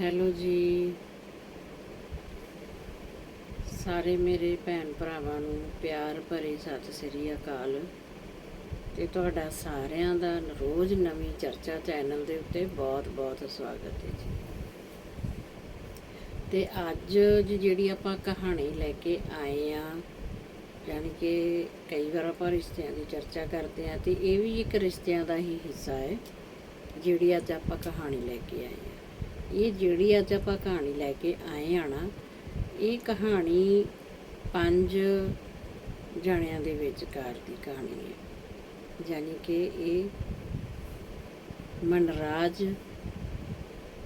Hello ਜੀ। ਸਾਰੇ ਮੇਰੇ ਭੈਣ ਭਰਾਵਾਂ ਨੂੰ ਪਿਆਰ ਭਰੀ ਸਤਿ ਸ੍ਰੀ ਅਕਾਲ। ਤੇ ਤੁਹਾਡਾ ਸਾਰਿਆਂ ਦਾ ਰੋਜ਼ ਨਵੀਂ ਚਰਚਾ ਚੈਨਲ ਦੇ ਉੱਤੇ ਬਹੁਤ-ਬਹੁਤ ਸਵਾਗਤ ਹੈ ਜੀ। ਤੇ ਅੱਜ ਜਿਹੜੀ ਆਪਾਂ ਕਹਾਣੀ ਲੈ ਕੇ ਆਏ ਆ ਯਾਨੀ ਕਿ ਕਈ ਵਾਰ ਆਪਾਂ ਰਿਸ਼ਤਿਆਂ ਦੀ ਚਰਚਾ ਕਰਦੇ ਆ ਤੇ ਇਹ ਵੀ ਇੱਕ ਰਿਸ਼ਤਿਆਂ ਦਾ ਹੀ ਹਿੱਸਾ ਹੈ, ਜਿਹੜੀ ਅੱਜ ਆਪਾਂ ਕਹਾਣੀ ਲੈ ਕੇ ਆਏ ਆ ਇਹ ਜਿਹੜੀ ਅੱਜ ਆਪਾਂ ਕਹਾਣੀ ਲੈ ਕੇ ਆਏ ਆ ਨਾ, ਇਹ ਕਹਾਣੀ ਪੰਜ ਜਣਿਆਂ ਦੇ ਵਿਚਕਾਰ ਦੀ ਕਹਾਣੀ ਹੈ। ਯਾਨੀ ਕਿ ਇਹ ਮਨਰਾਜ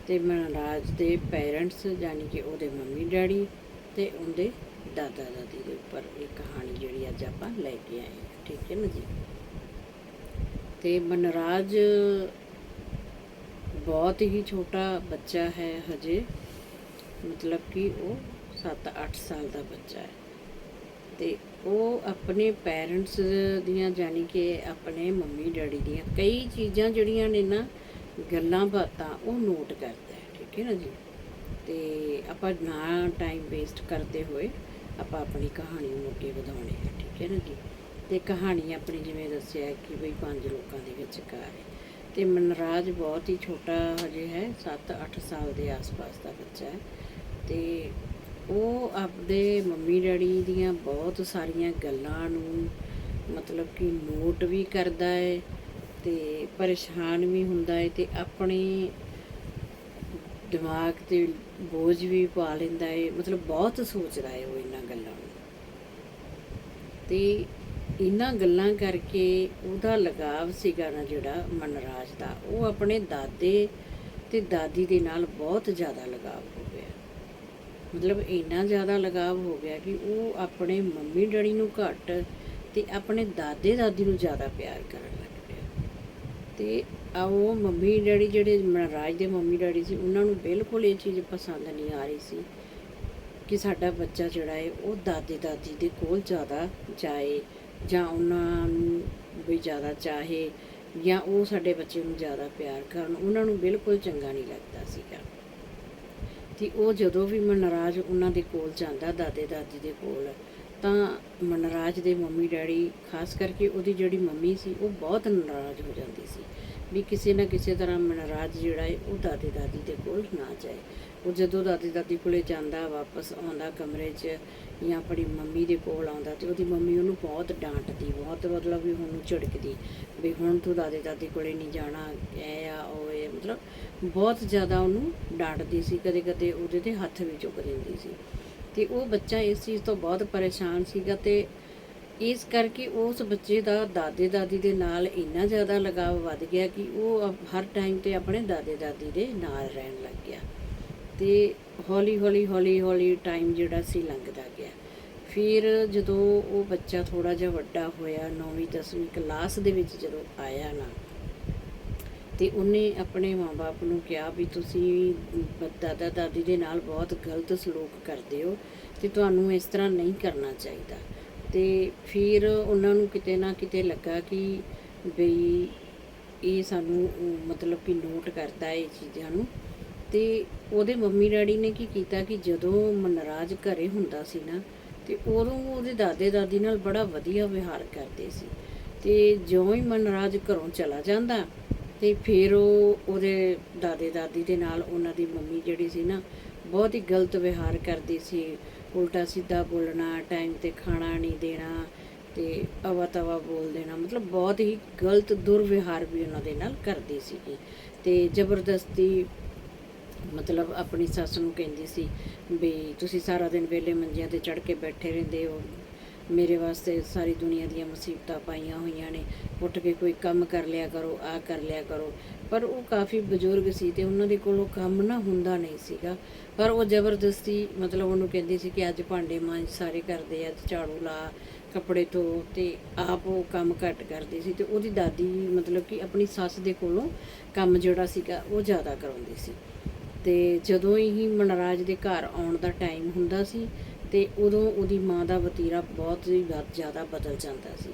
ਤੇ ਮਨਰਾਜ ਦੇ ਪੇਰੈਂਟਸ ਯਾਨੀ ਕਿ ਉਹਦੇ ਮੰਮੀ ਡੈਡੀ ਤੇ ਉਹਦੇ ਦਾਦਾ ਦਾਦੀ ਦੇ ਉੱਪਰ ਇਹ ਕਹਾਣੀ ਜਿਹੜੀ ਅੱਜ ਆਪਾਂ ਲੈ ਕੇ ਆਏ ਹਾਂ ਠੀਕ ਹੈ ਨਾ ਜੀ? ਤੇ ਮਨਰਾਜ ਬਹੁਤ ਹੀ ਛੋਟਾ ਬੱਚਾ ਹੈ ਹਜੇ। ਮਤਲਬ ਕਿ ਉਹ 7-8 ਸਾਲ ਦਾ ਬੱਚਾ ਹੈ। ਤੇ ਉਹ ਆਪਣੇ ਪੈਰੈਂਟਸ ਦੀਆਂ ਜਾਨੀ ਕਿ ਆਪਣੇ ਮੰਮੀ ਡੈਡੀ ਦੀਆਂ ਕਈ ਚੀਜ਼ਾਂ ਜਿਹੜੀਆਂ ਨੇ ਨਾ, ਗੱਲਾਂ ਬਾਤਾਂ ਉਹ ਨੋਟ ਕਰਦਾ ਹੈ, ਠੀਕ ਹੈ ਨਾ ਜੀ? ਤੇ ਆਪਾਂ ਨਾ ਟਾਈਮ ਵੇਸਟ ਕਰਦੇ ਹੋਏ ਆਪਾਂ ਆਪਣੀ ਕਹਾਣੀ ਨੂੰ ਅੱਗੇ ਵਧਾਉਣੀ ਹੈ, ਠੀਕ ਹੈ ਨਾ ਜੀ? ਤੇ ਕਹਾਣੀ ਆਪਣੀ ਜਿਵੇਂ ਦੱਸਿਆ ਕਿ ਬਈ ਪੰਜ ਲੋਕਾਂ ਦੇ ਵਿਚਕਾਰ ਹੈ। ਤੇ ਮਨਰਾਜ ਬਹੁਤ ਹੀ ਛੋਟਾ ਹਜੇ ਹੈ 7-8 ਸਾਲ ਦੇ ਆਸ-ਪਾਸ ਦਾ ਬੱਚਾ ਹੈ ਤੇ ਉਹ ਆਪਦੇ ਮੰਮੀ ਡੈਡੀ ਦੀਆਂ ਬਹੁਤ ਸਾਰੀਆਂ ਗੱਲਾਂ ਨੂੰ ਮਤਲਬ ਕਿ ਨੋਟ ਵੀ ਕਰਦਾ ਹੈ ਤੇ ਪਰੇਸ਼ਾਨ ਵੀ ਹੁੰਦਾ ਹੈ ਤੇ ਆਪਣੇ ਦਿਮਾਗ ਤੇ ਬੋਝ ਵੀ ਪਾ ਲੈਂਦਾ ਹੈ, ਮਤਲਬ ਬਹੁਤ ਸੋਚਦਾ ਹੈ ਉਹ ਇਹਨਾਂ ਗੱਲਾਂ ਨੂੰ। ਤੇ ਇਹਨਾਂ ਗੱਲਾਂ ਕਰਕੇ ਉਹਦਾ ਲਗਾਵ ਸੀਗਾ ਨਾ ਜਿਹੜਾ ਮਨਰਾਜ ਦਾ, ਉਹ ਆਪਣੇ ਦਾਦੇ ਤੇ ਦਾਦੀ ਦੇ ਨਾਲ ਬਹੁਤ ਜ਼ਿਆਦਾ ਲਗਾਵ ਹੋ ਗਿਆ। ਮਤਲਬ ਇੰਨਾ ਜ਼ਿਆਦਾ ਲਗਾਵ ਹੋ ਗਿਆ ਕਿ ਉਹ ਆਪਣੇ ਮੰਮੀ ਡੈਡੀ ਨੂੰ ਘੱਟ ਤੇ ਆਪਣੇ ਦਾਦੇ ਦਾਦੀ ਨੂੰ ਜ਼ਿਆਦਾ ਪਿਆਰ ਕਰਨ ਲੱਗ ਪਿਆ। ਤੇ ਆ ਉਹ ਮੰਮੀ ਡੈਡੀ ਜਿਹੜੇ ਮਨਰਾਜ ਦੇ ਮੰਮੀ ਡੈਡੀ ਸੀ, ਉਹਨਾਂ ਨੂੰ ਬਿਲਕੁਲ ਇਹ ਚੀਜ਼ ਪਸੰਦ ਨਹੀਂ ਆ ਰਹੀ ਸੀ ਕਿ ਸਾਡਾ ਬੱਚਾ ਜਿਹੜਾ ਹੈ ਉਹ ਦਾਦੇ ਦਾਦੀ ਦੇ ਕੋਲ ਜ਼ਿਆਦਾ ਜਾਏ। ਜਾਂ ਉਹਨਾਂ ਨੂੰ ਵੀ ਜ਼ਿਆਦਾ ਚਾਹੇ ਜਾਂ ਉਹ ਸਾਡੇ ਬੱਚੇ ਨੂੰ ਜ਼ਿਆਦਾ ਪਿਆਰ ਕਰਨ, ਉਹਨਾਂ ਨੂੰ ਬਿਲਕੁਲ ਚੰਗਾ ਨਹੀਂ ਲੱਗਦਾ ਸੀਗਾ। ਤੇ ਉਹ ਜਦੋਂ ਵੀ ਮਨਰਾਜ ਉਹਨਾਂ ਦੇ ਕੋਲ ਜਾਂਦਾ ਦਾਦੇ ਦਾਦੀ ਦੇ ਕੋਲ, ਤਾਂ ਮਨਰਾਜ ਦੇ ਮੰਮੀ ਡੈਡੀ, ਖਾਸ ਕਰਕੇ ਉਹਦੀ ਜਿਹੜੀ ਮੰਮੀ ਸੀ, ਉਹ ਬਹੁਤ ਨਾਰਾਜ਼ ਹੋ ਜਾਂਦੀ ਸੀ ਵੀ ਕਿਸੇ ਨਾ ਕਿਸੇ ਤਰ੍ਹਾਂ ਮਨਰਾਜ ਜਿਹੜਾ ਹੈ, ਉਹ ਦਾਦੇ ਦਾਦੀ ਦੇ ਕੋਲ ਨਾ ਜਾਏ। ਉਹ ਜਦੋਂ ਦਾਦੇ ਦਾਦੀ ਕੋਲੇ ਜਾਂਦਾ, ਵਾਪਸ ਆਉਂਦਾ ਕਮਰੇ 'ਚ ਜਾਂ ਆਪਣੀ ਮੰਮੀ ਦੇ ਕੋਲ ਆਉਂਦਾ ਤੇ ਉਹਦੀ ਮੰਮੀ ਉਹਨੂੰ ਬਹੁਤ ਡਾਂਟਦੀ, ਬਹੁਤ ਮਤਲਬ ਵੀ ਉਹਨੂੰ ਝਿੜਕਦੀ ਵੀ ਹੁਣ ਤੂੰ ਦਾਦੇ ਦਾਦੀ ਕੋਲੇ ਨਹੀਂ ਜਾਣਾ ਐ ਆ, ਉਹ ਇਹ, ਮਤਲਬ ਬਹੁਤ ਜ਼ਿਆਦਾ ਉਹਨੂੰ ਡਾਂਟਦੀ ਸੀ, ਕਦੇ ਕਦੇ ਉਹਦੇ ਤੇ ਹੱਥ ਵੀ ਚੁੱਕ ਦਿੰਦੀ ਸੀ। ਤੇ ਉਹ ਬੱਚਾ ਇਸ ਚੀਜ਼ ਤੋਂ ਬਹੁਤ ਪਰੇਸ਼ਾਨ ਸੀਗਾ ਤੇ ਇਸ ਕਰਕੇ ਉਸ ਬੱਚੇ ਦਾ ਦਾਦੇ ਦਾਦੀ ਦੇ ਨਾਲ ਇੰਨਾ ਜ਼ਿਆਦਾ ਲਗਾਵ ਵੱਧ ਗਿਆ ਕਿ ਉਹ ਹਰ ਟਾਈਮ ਤੇ ਆਪਣੇ ਦਾਦੇ ਦਾਦੀ ਦੇ ਨਾਲ ਰਹਿਣ ਲੱਗ ਗਿਆ। ਤੇ ਹੌਲੀ ਹੌਲੀ ਹੌਲੀ ਹੌਲੀ ਟਾਈਮ ਜਿਹੜਾ ਸੀ ਲੰਘਦਾ ਗਿਆ। ਫਿਰ ਜਦੋਂ ਉਹ ਬੱਚਾ ਥੋੜਾ ਜਿਹਾ ਵੱਡਾ ਹੋਇਆ 9ਵੀਂ 10ਵੀਂ ਕਲਾਸ ਦੇ ਵਿੱਚ ਜਦੋਂ ਆਇਆ ਨਾ, ਤੇ ਉਹਨੇ ਆਪਣੇ ਮਾਪੇ ਨੂੰ ਕਿਹਾ ਵੀ ਤੁਸੀਂ ਦਾਦਾ, ਦਾਦੀ ਦੇ ਨਾਲ ਬਹੁਤ ਗਲਤ ਸਲੂਕ ਕਰਦੇ ਹੋ ਤੇ ਤੁਹਾਨੂੰ ਇਸ ਤਰ੍ਹਾਂ ਨਹੀਂ ਕਰਨਾ ਚਾਹੀਦਾ। ਤੇ ਫਿਰ ਉਹਨਾਂ ਨੂੰ ਕਿਤੇ ਨਾ ਕਿਤੇ ਲੱਗਾ ਕਿ ਬਈ ਇਹ ਸਾਨੂੰ ਮਤਲਬ ਕਿ ਨੋਟ ਕਰਦਾ ਇਹ ਚੀਜ਼ਾਂ ਨੂੰ ਤੇ ਉਹਦੇ ਮੰਮੀ ਡੈਡੀ ਨੇ ਕੀ ਕੀਤਾ ਕਿ ਜਦੋਂ ਮਨਰਾਜ ਘਰੇ ਹੁੰਦਾ ਸੀ ਨਾ, ਤੇ ਉਦੋਂ ਉਹਦੇ ਦਾਦੇ ਦਾਦੀ ਨਾਲ ਬੜਾ ਵਧੀਆ ਵਿਹਾਰ ਕਰਦੇ ਸੀ। ਤੇ ਜਿਉਂ ਹੀ ਮਨਰਾਜ ਘਰੋਂ ਚਲਾ ਜਾਂਦਾ, ਤੇ ਫਿਰ ਉਹ ਉਹਦੇ ਦਾਦੇ ਦਾਦੀ ਦੇ ਨਾਲ ਉਹਨਾਂ ਦੀ ਮੰਮੀ ਜਿਹੜੀ ਸੀ ਨਾ, ਬਹੁਤ ਹੀ ਗਲਤ ਵਿਹਾਰ ਕਰਦੀ ਸੀ। ਉਲਟਾ ਸਿੱਧਾ ਬੋਲਣਾ ਟਾਈਮ ਤੇ ਖਾਣਾ ਨਹੀਂ ਦੇਣਾ, ਤੇ ਅਵਾ ਤਵਾ ਬੋਲ ਦੇਣਾ, ਮਤਲਬ ਬਹੁਤ ਹੀ ਗਲਤ ਦੁਰਵਿਹਾਰ ਵੀ ਉਹਨਾਂ ਦੇ ਨਾਲ ਕਰਦੀ ਸੀਗੀ। ਤੇ ਜ਼ਬਰਦਸਤੀ ਮਤਲਬ ਆਪਣੀ ਸੱਸ ਨੂੰ ਕਹਿੰਦੀ ਸੀ ਵੀ ਤੁਸੀਂ ਸਾਰਾ ਦਿਨ ਵੇਲੇ ਮੰਜਿਆਂ ਤੇ ਚੜ ਕੇ ਬੈਠੇ ਰਹਿੰਦੇ ਹੋ। ਮੇਰੇ ਵਾਸਤੇ ਸਾਰੀ ਦੁਨੀਆ ਦੀਆਂ ਮੁਸੀਬਤਾਂ ਪਾਈਆਂ ਹੋਈਆਂ ਨੇ। ਉੱਠ ਕੇ ਕੋਈ ਕੰਮ ਕਰ ਲਿਆ ਕਰੋ ਆ ਕਰ ਲਿਆ ਕਰੋ। ਪਰ ਉਹ ਕਾਫੀ ਬਜ਼ੁਰਗ ਸੀ ਤੇ ਉਹਨਾਂ ਦੇ ਕੋਲੋਂ ਕੰਮ ਨਾ ਹੁੰਦਾ ਨਹੀਂ ਸੀਗਾ। ਪਰ ਉਹ ਜ਼ਬਰਦਸਤੀ ਮਤਲਬ ਉਹਨੂੰ ਕਹਿੰਦੀ ਸੀ ਕਿ ਅੱਜ ਭਾਂਡੇ ਮਾਂਜ ਸਾਰੇ ਕਰਦੇ ਆ ਝਾੜੂ ਲਾ, ਕੱਪੜੇ ਧੋ ਤੇ ਆਪ ਉਹ ਕੰਮ ਘੱਟ ਕਰਦੀ ਸੀ ਤੇ ਉਹਦੀ ਦਾਦੀ ਮਤਲਬ ਕਿ ਆਪਣੀ ਸੱਸ ਦੇ ਕੋਲੋਂ ਕੰਮ ਜਿਹੜਾ ਸੀਗਾ ਉਹ ਜ਼ਿਆਦਾ ਕਰਾਉਂਦੀ ਸੀ। ਤੇ ਜਦੋਂ ਹੀ ਮਨਰਾਜ ਦੇ ਘਰ ਆਉਣ ਦਾ ਟਾਈਮ ਹੁੰਦਾ ਸੀ ਤੇ ਉਦੋਂ ਉਹਦੀ ਮਾਂ ਦਾ ਵਤੀਰਾ ਬਹੁਤ ਹੀ ਵੱਧ ਜ਼ਿਆਦਾ ਬਦਲ ਜਾਂਦਾ ਸੀ।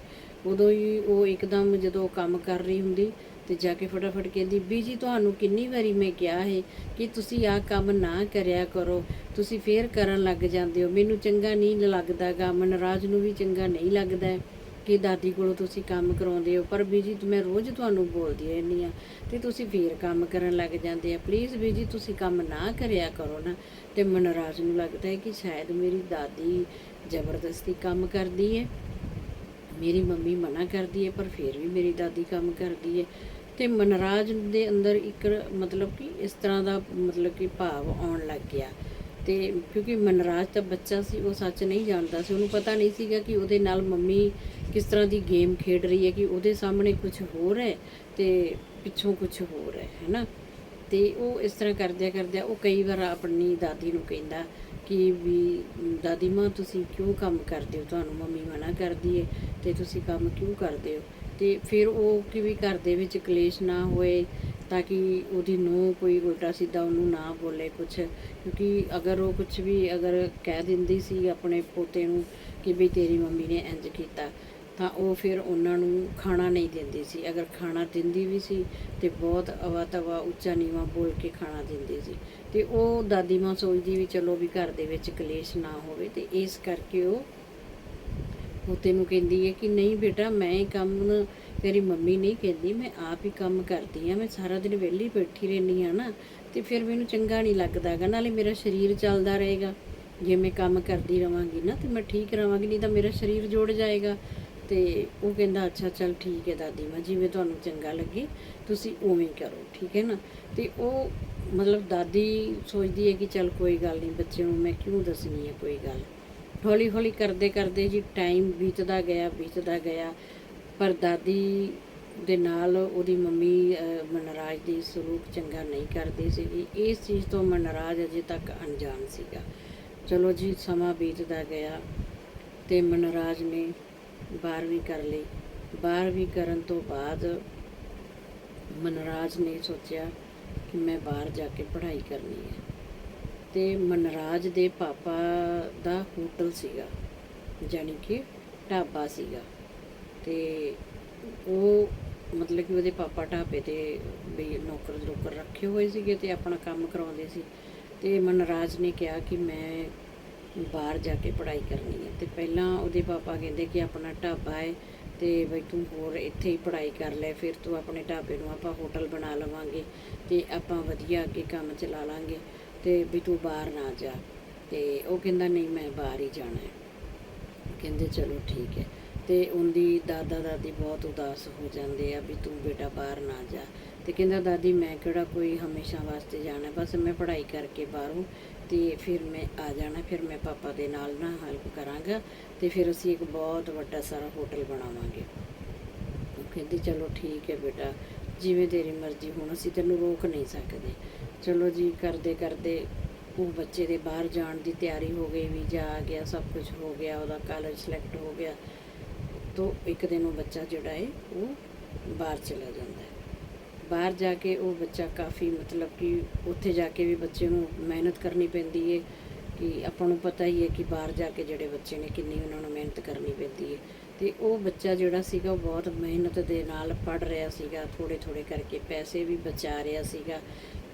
ਉਦੋਂ ਹੀ ਉਹ ਇੱਕਦਮ ਜਦੋਂ ਕੰਮ ਕਰ ਰਹੀ ਹੁੰਦੀ ਤੇ ਜਾ ਕੇ ਫਟਾਫਟ ਕਹਿੰਦੀ, ਬੀਜੀ, ਤੁਹਾਨੂੰ ਕਿੰਨੀ ਵਾਰੀ ਮੈਂ ਕਿਹਾ ਹੈ ਕਿ ਤੁਸੀਂ ਆਹ ਕੰਮ ਨਾ ਕਰਿਆ ਕਰੋ। ਤੁਸੀਂ ਫੇਰ ਕਰਨ ਲੱਗ ਜਾਂਦੇ ਹੋ। ਮੈਨੂੰ ਚੰਗਾ ਨਹੀਂ ਲੱਗਦਾਗਾ ਮਨਰਾਜ ਨੂੰ ਵੀ ਚੰਗਾ ਨਹੀਂ ਲੱਗਦਾ। ਕਿ ਦਾਦੀ ਕੋਲੋਂ ਤੁਸੀਂ ਕੰਮ ਕਰਾਉਂਦੇ ਹੋ, ਪਰ ਬੀਜੀ ਮੈਂ ਰੋਜ਼ ਤੁਹਾਨੂੰ ਬੋਲਦੀ ਰਹਿੰਦੀ ਆ ਤੇ ਤੁਸੀਂ ਫੇਰ ਕੰਮ ਕਰਨ ਲੱਗ ਜਾਂਦੇ ਆ। ਪਲੀਜ਼ ਬੀਜੀ, ਤੁਸੀਂ ਕੰਮ ਨਾ ਕਰਿਆ ਕਰੋ ਨਾ। ਤੇ ਮਨਰਾਜ ਨੂੰ ਲੱਗਦਾ ਹੈ ਕਿ ਸ਼ਾਇਦ ਮੇਰੀ ਦਾਦੀ ਜ਼ਬਰਦਸਤੀ ਕੰਮ ਕਰਦੀ ਹੈ। ਮੇਰੀ ਮੰਮੀ ਮਨਾ ਕਰਦੀ ਹੈ, ਪਰ ਫਿਰ ਵੀ ਮੇਰੀ ਦਾਦੀ ਕੰਮ ਕਰਦੀ ਹੈ। ਤੇ ਮਨਰਾਜ ਦੇ ਅੰਦਰ ਇੱਕ ਮਤਲਬ ਕਿ ਇਸ ਤਰ੍ਹਾਂ ਦਾ ਮਤਲਬ ਕਿ ਭਾਵ ਆਉਣ ਲੱਗ ਗਿਆ। ਤੇ ਕਿਉਂਕਿ ਮਨਰਾਜ ਤਾਂ ਬੱਚਾ ਸੀ, ਉਹ ਸੱਚ ਨਹੀਂ ਜਾਣਦਾ ਸੀ। ਉਹਨੂੰ ਪਤਾ ਨਹੀਂ ਸੀਗਾ ਕਿ ਉਹਦੇ ਨਾਲ ਮੰਮੀ ਕਿਸ ਤਰ੍ਹਾਂ ਦੀ ਗੇਮ ਖੇਡ ਰਹੀ ਹੈ ਕਿ ਉਹਦੇ ਸਾਹਮਣੇ ਕੁਝ ਹੋਰ ਹੈ ਤੇ ਪਿੱਛੋਂ ਕੁਝ ਹੋਰ ਹੈ ਹੈਨਾ ਤੇ ਉਹ ਇਸ ਤਰ੍ਹਾਂ ਕਰਦਿਆਂ ਕਰਦਿਆਂ ਉਹ ਕਈ ਵਾਰ ਆਪਣੀ ਦਾਦੀ ਨੂੰ ਕਹਿੰਦਾ ਕਿ ਵੀ, ਦਾਦੀ ਮਾਂ, ਤੁਸੀਂ ਕਿਉਂ ਕੰਮ ਕਰਦੇ ਹੋ? ਤੁਹਾਨੂੰ ਮੰਮੀ ਮਨਾ ਕਰਦੀ ਹੈ ਤੇ ਤੁਸੀਂ ਕੰਮ ਕਿਉਂ ਕਰਦੇ ਹੋ? ਤੇ ਫਿਰ ਉਹ ਕਿ ਵੀ ਘਰ ਦੇ ਵਿੱਚ ਕਲੇਸ਼ ਨਾ ਹੋਏ ਤਾਂ ਕਿ ਉਹਦੀ ਨੂੰ ਕੋਈ ਉਲਟਾ ਸਿੱਧਾ ਉਹਨੂੰ ਨਾ ਬੋਲੇ ਕੁਝ ਕਿਉਂਕਿ ਅਗਰ ਉਹ ਕੁਝ ਵੀ ਅਗਰ ਕਹਿ ਦਿੰਦੀ ਸੀ ਆਪਣੇ ਪੋਤੇ ਨੂੰ ਕਿ ਵੀ ਤੇਰੀ ਮੰਮੀ ਨੇ ਇੰਜ ਕੀਤਾ ਤਾਂ ਉਹ ਫਿਰ ਉਹਨਾਂ ਨੂੰ ਖਾਣਾ ਨਹੀਂ ਦਿੰਦੀ ਸੀ। ਅਗਰ ਖਾਣਾ ਦਿੰਦੀ ਵੀ ਸੀ ਤੇ ਬਹੁਤ ਅਵਾ ਤਵਾ ਉੱਚਾ ਨੀਵਾ ਬੋਲ ਕੇ ਖਾਣਾ ਦਿੰਦੀ ਸੀ। ਤੇ ਉਹ ਦਾਦੀ ਮਾਂ ਸੋਚਦੀ ਵੀ ਚਲੋ ਵੀ ਘਰ ਦੇ ਵਿੱਚ ਕਲੇਸ਼ ਨਾ ਹੋਵੇ ਤੇ ਇਸ ਕਰਕੇ ਉਹ ਪੋਤੇ ਨੂੰ ਕਹਿੰਦੀ ਹੈ ਕਿ ਨਹੀਂ ਬੇਟਾ, ਮੈਂ ਇਹ ਕੰਮ ਤੇਰੀ ਮੰਮੀ ਨਹੀਂ ਕਹਿੰਦੀ, ਮੈਂ ਆਪ ਹੀ ਕੰਮ ਕਰਦੀ ਆ ਮੈਂ ਸਾਰਾ ਦਿਨ ਵਿਹਲੀ ਬੈਠੀ ਰਹਿੰਦੀ ਆ ਨਾ ਤੇ ਫਿਰ ਮੈਨੂੰ ਚੰਗਾ ਨਹੀਂ ਲੱਗਦਾਗਾ ਨਾਲੇ ਮੇਰਾ ਸਰੀਰ ਚੱਲਦਾ ਰਹੇਗਾ। ਜੇ ਮੈਂ ਕੰਮ ਕਰਦੀ ਰਵਾਂਗੀ ਨਾ ਤੇ ਮੈਂ ਠੀਕ ਰਵਾਂਗੀ, ਨਹੀਂ ਤਾਂ ਮੇਰਾ ਸਰੀਰ ਜੁੜ ਜਾਏਗਾ। ਤੇ ਉਹ ਕਹਿੰਦਾ, ਅੱਛਾ, ਚੱਲ ਠੀਕ ਹੈ ਦਾਦੀ ਮਾਂ, ਜਿਵੇਂ ਤੁਹਾਨੂੰ ਚੰਗਾ ਲੱਗੇ, ਤੁਸੀਂ ਉਵੇਂ ਕਰੋ। ਠੀਕ ਹੈ ਨਾ? ਤੇ ਉਹ ਮਤਲਬ ਦਾਦੀ ਸੋਚਦੀ ਹੈ ਕਿ ਚੱਲ ਕੋਈ ਗੱਲ ਨਹੀਂ ਬੱਚੇ ਨੂੰ ਮੈਂ ਕਿਉਂ ਦੱਸਣੀ ਹੈ ਕੋਈ ਗੱਲ? ਹੌਲੀ ਹੌਲੀ ਕਰਦੇ ਕਰਦੇ ਜੀ ਟਾਈਮ ਬੀਤਦਾ ਗਿਆ ਬੀਤਦਾ ਗਿਆ। ਪਰ ਦਾਦੀ ਦੇ ਨਾਲ ਉਹਦੀ ਮੰਮੀ ਮਨਰਾਜ ਦੀ ਸਲੂਕ ਚੰਗਾ ਨਹੀਂ ਕਰਦੀ ਸੀਗੀ। ਇਸ ਚੀਜ਼ ਤੋਂ ਮਨਰਾਜ ਅਜੇ ਤੱਕ ਅਣਜਾਣ ਸੀਗਾ। ਚਲੋ ਜੀ, ਸਮਾਂ ਬੀਤਦਾ ਗਿਆ ਤੇ ਮਨਰਾਜ ਨੇ 12ਵੀਂ ਕਰ ਲਈ। 12ਵੀਂ ਕਰਨ ਤੋਂ ਬਾਅਦ ਮਨਰਾਜ ਨੇ ਸੋਚਿਆ ਕਿ ਮੈਂ ਬਾਹਰ ਜਾ ਕੇ ਪੜ੍ਹਾਈ ਕਰਨੀ ਹੈ। ਤੇ ਮਨਰਾਜ ਦੇ ਪਾਪਾ ਦਾ ਹੋਟਲ ਸੀਗਾ, ਜਾਣੀ ਕਿ ਢਾਬਾ ਸੀਗਾ। ਤੇ ਉਹ ਮਤਲਬ ਕਿ ਉਹਦੇ ਪਾਪਾ ਢਾਬੇ ਤੇ ਵੀ ਨੌਕਰ ਨੌਕਰ ਰੱਖੇ ਹੋਏ ਸੀਗੇ ਤੇ ਆਪਣਾ ਕੰਮ ਕਰਾਉਂਦੇ ਸੀ। ਤੇ ਮਨਰਾਜ ਨੇ ਕਿਹਾ ਕਿ ਮੈਂ ਬਾਹਰ ਜਾ ਕੇ ਪੜ੍ਹਾਈ ਕਰਨੀ ਹੈ। ਤੇ ਪਹਿਲਾਂ ਉਹਦੇ ਪਾਪਾ ਕਹਿੰਦੇ ਕਿ ਆਪਣਾ ਢਾਬਾ ਹੈ ਤੇ ਬਈ ਤੂੰ ਹੋਰ ਇੱਥੇ ਹੀ ਪੜ੍ਹਾਈ ਕਰ ਲੈ, ਫਿਰ ਤੂੰ ਆਪਣੇ ਢਾਬੇ ਨੂੰ ਆਪਾਂ ਹੋਟਲ ਬਣਾ ਲਵਾਂਗੇ ਤੇ ਆਪਾਂ ਵਧੀਆ ਅੱਗੇ ਕੰਮ ਚਲਾ ਲਾਂਗੇ ਤੇ ਵੀ ਤੂੰ ਬਾਹਰ ਨਾ ਜਾ। ਤੇ ਉਹ ਕਹਿੰਦਾ, ਨਹੀਂ, ਮੈਂ ਬਾਹਰ ਹੀ ਜਾਣਾ ਹੈ। ਕਹਿੰਦੇ, ਚਲੋ, ਠੀਕ ਹੈ। ਤੇ ਉਹਦੀ ਦਾਦਾ ਦਾਦੀ ਬਹੁਤ ਉਦਾਸ ਹੋ ਜਾਂਦੇ ਆ ਵੀ ਤੂੰ ਬੇਟਾ ਬਾਹਰ ਨਾ ਜਾ। ਤੇ ਕਹਿੰਦਾ, ਦਾਦੀ, ਮੈਂ ਕਿਹੜਾ ਕੋਈ ਹਮੇਸ਼ਾ ਵਾਸਤੇ ਜਾਣਾ, ਬਸ ਮੈਂ ਪੜ੍ਹਾਈ ਕਰਕੇ ਬਾਹਰੋਂ ਤੇ ਫਿਰ ਮੈਂ ਆ ਜਾਣਾ, ਫਿਰ ਮੈਂ ਪਾਪਾ ਦੇ ਨਾਲ ਨਾ ਹੈਲਪ ਕਰਾਂਗਾ ਤੇ ਫਿਰ ਅਸੀਂ ਇੱਕ ਬਹੁਤ ਵੱਡਾ ਸਾਰਾ ਹੋਟਲ ਬਣਾਵਾਂਗੇ। ਉਹ ਕਹਿੰਦੀ, ਚਲੋ ਠੀਕ ਹੈ ਬੇਟਾ, ਜਿਵੇਂ ਤੇਰੀ ਮਰਜ਼ੀ, ਹੁਣ ਅਸੀਂ ਤੈਨੂੰ ਰੋਕ ਨਹੀਂ ਸਕਦੇ। ਚਲੋ ਜੀ, ਕਰਦੇ ਕਰਦੇ ਉਹ ਬੱਚੇ ਦੇ ਬਾਹਰ ਜਾਣ ਦੀ ਤਿਆਰੀ ਹੋ ਗਈ ਵੀਜ਼ਾ ਆ ਗਿਆ, ਸਭ ਕੁਝ ਹੋ ਗਿਆ, ਉਹਦਾ ਕਾਲਜ ਸਿਲੈਕਟ ਹੋ ਗਿਆ। ਤੋਂ ਇੱਕ ਦਿਨ ਉਹ ਬੱਚਾ ਜਿਹੜਾ ਹੈ ਉਹ ਬਾਹਰ ਚਲਾ ਜਾਂਦਾ ਹੈ ਬਾਹਰ ਜਾ ਕੇ ਉਹ ਬੱਚਾ ਕਾਫੀ ਮਤਲਬ ਕਿ ਉੱਥੇ ਜਾ ਕੇ ਵੀ ਬੱਚੇ ਨੂੰ ਮਿਹਨਤ ਕਰਨੀ ਪੈਂਦੀ ਹੈ ਕਿ ਆਪਾਂ ਨੂੰ ਪਤਾ ਹੀ ਹੈ ਕਿ ਬਾਹਰ ਜਾ ਕੇ ਜਿਹੜੇ ਬੱਚੇ ਨੇ ਕਿੰਨੀ ਉਹਨਾਂ ਨੂੰ ਮਿਹਨਤ ਕਰਨੀ ਪੈਂਦੀ ਹੈ ਤੇ ਉਹ ਬੱਚਾ ਜਿਹੜਾ ਸੀਗਾ ਉਹ ਬਹੁਤ ਮਿਹਨਤ ਦੇ ਨਾਲ ਪੜ ਰਿਹਾ ਸੀਗਾ ਥੋੜੇ ਥੋੜੇ ਕਰਕੇ ਪੈਸੇ ਵੀ ਬਚਾ ਰਿਹਾ ਸੀਗਾ।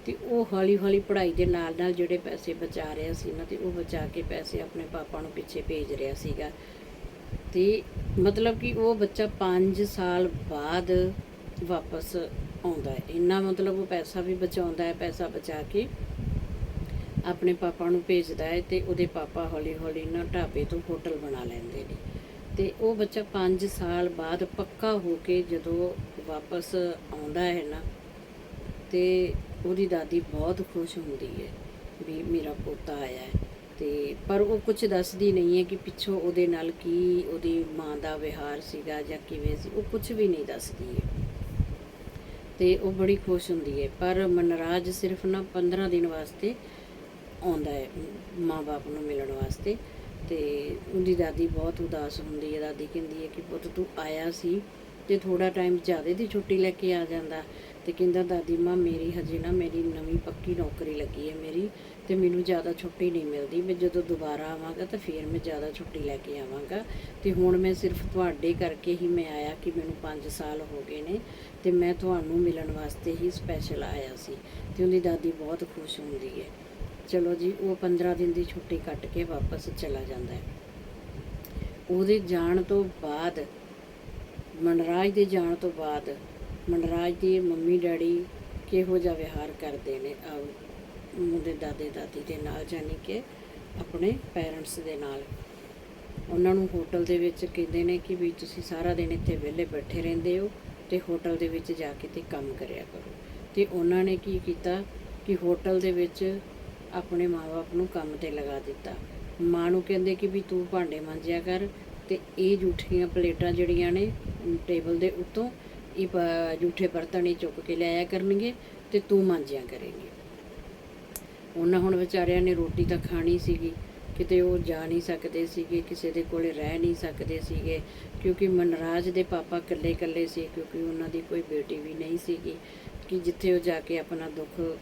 ਤੇ ਉਹ ਹੌਲੀ ਹੌਲੀ ਪੜ੍ਹਾਈ ਦੇ ਨਾਲ ਨਾਲ ਜਿਹੜੇ ਪੈਸੇ ਬਚਾ ਰਿਹਾ ਸੀ ਨਾ, ਤੇ ਉਹ ਬਚਾ ਕੇ ਪੈਸੇ ਆਪਣੇ ਪਾਪਾ ਨੂੰ ਪਿੱਛੇ ਭੇਜ ਰਿਹਾ ਸੀਗਾ। ਤੇ ਮਤਲਬ ਕਿ ਉਹ ਬੱਚਾ 5 ਸਾਲ ਬਾਅਦ ਵਾਪਸ ਆਉਂਦਾ ਹੈ। ਇੰਨਾ ਮਤਲਬ ਉਹ ਪੈਸਾ ਵੀ ਬਚਾਉਂਦਾ ਹੈ, ਪੈਸਾ ਬਚਾ ਕੇ ਆਪਣੇ ਪਾਪਾ ਨੂੰ ਭੇਜਦਾ ਹੈ ਤੇ ਉਹਦੇ ਪਾਪਾ ਹੌਲੀ ਹੌਲੀ ਨਾ ਢਾਬੇ ਤੋਂ ਹੋਟਲ ਬਣਾ ਲੈਂਦੇ ਨੇ। ਤੇ ਉਹ ਬੱਚਾ 5 ਸਾਲ ਬਾਅਦ ਪੱਕਾ ਹੋ ਕੇ ਜਦੋਂ ਵਾਪਸ ਆਉਂਦਾ ਹੈ ਨਾ, ਤੇ ਉਹਦੀ ਦਾਦੀ ਬਹੁਤ ਖੁਸ਼ ਹੁੰਦੀ ਹੈ ਵੀ ਮੇਰਾ ਪੋਤਾ ਆਇਆ ਹੈ। ਤੇ ਪਰ ਉਹ ਕੁਝ ਦੱਸਦੀ ਨਹੀਂ ਹੈ ਕਿ ਪਿੱਛੋਂ ਉਹਦੇ ਨਾਲ ਕੀ ਉਹਦੀ ਮਾਂ ਦਾ ਵਿਹਾਰ ਸੀਗਾ ਜਾਂ ਕਿਵੇਂ ਸੀ, ਉਹ ਕੁਝ ਵੀ ਨਹੀਂ ਦੱਸਦੀ ਹੈ। ਤੇ ਉਹ ਬੜੀ ਖੁਸ਼ ਹੁੰਦੀ ਹੈ। ਪਰ ਮਨਰਾਜ ਸਿਰਫ ਨਾ 15 ਦਿਨ ਵਾਸਤੇ ਆਉਂਦਾ ਹੈ, ਮਾਂ-ਬਾਪ ਨੂੰ ਮਿਲਣ ਵਾਸਤੇ ਤੇ ਉਹਦੀ ਦਾਦੀ ਬਹੁਤ ਉਦਾਸ ਹੁੰਦੀ ਹੈ। ਦਾਦੀ ਕਹਿੰਦੀ ਹੈ ਕਿ ਪੁੱਤ ਤੂੰ ਆਇਆ ਸੀ ਤੇ ਥੋੜਾ ਟਾਈਮ ਜ਼ਿਆਦਾ ਦੀ ਛੁੱਟੀ ਲੈ ਕੇ ਆ ਜਾਂਦਾ ਤੇ ਕਹਿੰਦਾ, ਦਾਦੀ, ਮਾਂ, ਮੇਰੀ ਹਜੇ ਨਾ ਮੇਰੀ ਨਵੀਂ ਪੱਕੀ ਨੌਕਰੀ ਲੱਗੀ ਹੈ। ਮੇਰੀ ਤੇ ਮੈਨੂੰ ਜ਼ਿਆਦਾ ਛੁੱਟੀ ਨਹੀਂ ਮਿਲਦੀ। ਮੈਂ ਜਦੋਂ ਦੁਬਾਰਾ ਆਵਾਂਗਾ ਤਾਂ ਫਿਰ ਮੈਂ ਜ਼ਿਆਦਾ ਛੁੱਟੀ ਲੈ ਕੇ ਆਵਾਂਗਾ। ਤੇ ਹੁਣ ਮੈਂ ਸਿਰਫ ਤੁਹਾਡੇ ਕਰਕੇ ਹੀ ਮੈਂ ਆਇਆ ਕਿ ਮੈਨੂੰ 5 ਸਾਲ ਹੋ ਗਏ ਨੇ ਤੇ ਮੈਂ ਤੁਹਾਨੂੰ ਮਿਲਣ ਵਾਸਤੇ ਹੀ ਸਪੈਸ਼ਲ ਆਇਆ ਸੀ ਤੇ ਉਹਦੀ ਦਾਦੀ ਬਹੁਤ ਖੁਸ਼ ਹੁੰਦੀ ਹੈ। ਚਲੋ ਜੀ, ਉਹ 15 ਦਿਨ ਦੀ ਛੁੱਟੀ ਕੱਟ ਕੇ ਵਾਪਸ ਚਲਾ ਜਾਂਦਾ ਹੈ। ਉਹਦੇ ਜਾਣ ਤੋਂ ਬਾਅਦ, ਮਨਰਾਜ ਦੇ ਜਾਣ ਤੋਂ ਬਾਅਦ ਮਨਰਾਜ ਦੀ ਮੰਮੀ ਡੈਡੀ ਕਿਹੋ ਜਿਹਾ ਵਿਹਾਰ ਕਰਦੇ ਨੇ? ਅਹ ਦਾਦੇ ਦਾਦੀ ਦੇ ਨਾਲ ਜਾਨੀ ਕਿ ਆਪਣੇ ਪੈਰੈਂਟਸ ਦੇ ਨਾਲ। ਉਹਨਾਂ ਨੂੰ ਹੋਟਲ ਦੇ ਵਿੱਚ ਕਹਿੰਦੇ ਨੇ ਕਿ ਵੀ ਤੁਸੀਂ ਸਾਰਾ ਦਿਨ ਇੱਥੇ ਵਿਹਲੇ ਬੈਠੇ ਰਹਿੰਦੇ ਹੋ ਤੇ ਹੋਟਲ ਦੇ ਵਿੱਚ ਜਾ ਕੇ ਤੇ ਕੰਮ ਕਰਿਆ ਕਰੋ। ਤੇ ਉਹਨਾਂ ਨੇ ਕੀ ਕੀਤਾ ਕਿ ਹੋਟਲ ਦੇ ਵਿੱਚ ਆਪਣੇ ਮਾਪੇ ਨੂੰ ਕੰਮ ਤੇ ਲਗਾ ਦਿੱਤਾ। ਮਾਂ ਨੂੰ ਕਹਿੰਦੇ ਕਿ ਵੀ ਤੂੰ ਭਾਂਡੇ ਮਾਂਜਿਆ ਕਰ ਤੇ ਇਹ ਜੂਠੀਆਂ ਪਲੇਟਾਂ ਜਿਹੜੀਆਂ ਨੇ ਟੇਬਲ ਦੇ ਉੱਤੋਂ ਇਹ ਪ- ਜੂਠੇ ਬਰਤਨ ਹੀ ਚੁੱਕ ਕੇ ਲਿਆਇਆ ਕਰਨਗੇ ਤੇ ਤੂੰ ਮਾਂਜਿਆ ਕਰੇਂਗੀ। ਉਹਨਾਂ ਹੁਣ ਵਿਚਾਰਿਆਂ ਨੇ ਰੋਟੀ ਤਾਂ ਖਾਣੀ ਸੀਗੀ, ਕਿਤੇ ਉਹ ਜਾ ਨਹੀਂ ਸਕਦੇ ਸੀਗੇ, ਕਿਸੇ ਦੇ ਕੋਲੇ ਰਹਿ ਨਹੀਂ ਸਕਦੇ ਸੀਗੇ, ਕਿਉਂਕਿ ਮਨਰਾਜ ਦੇ ਪਾਪਾ ਇਕੱਲੇ-ਇਕੱਲੇ ਸੀ, ਕਿਉਂਕਿ ਉਹਨਾਂ ਦੀ ਕੋਈ ਬੇਟੀ ਵੀ ਨਹੀਂ ਸੀਗੀ, ਕਿ ਜਿੱਥੇ ਉਹ ਜਾ ਕੇ ਆਪਣਾ ਦੁੱਖ,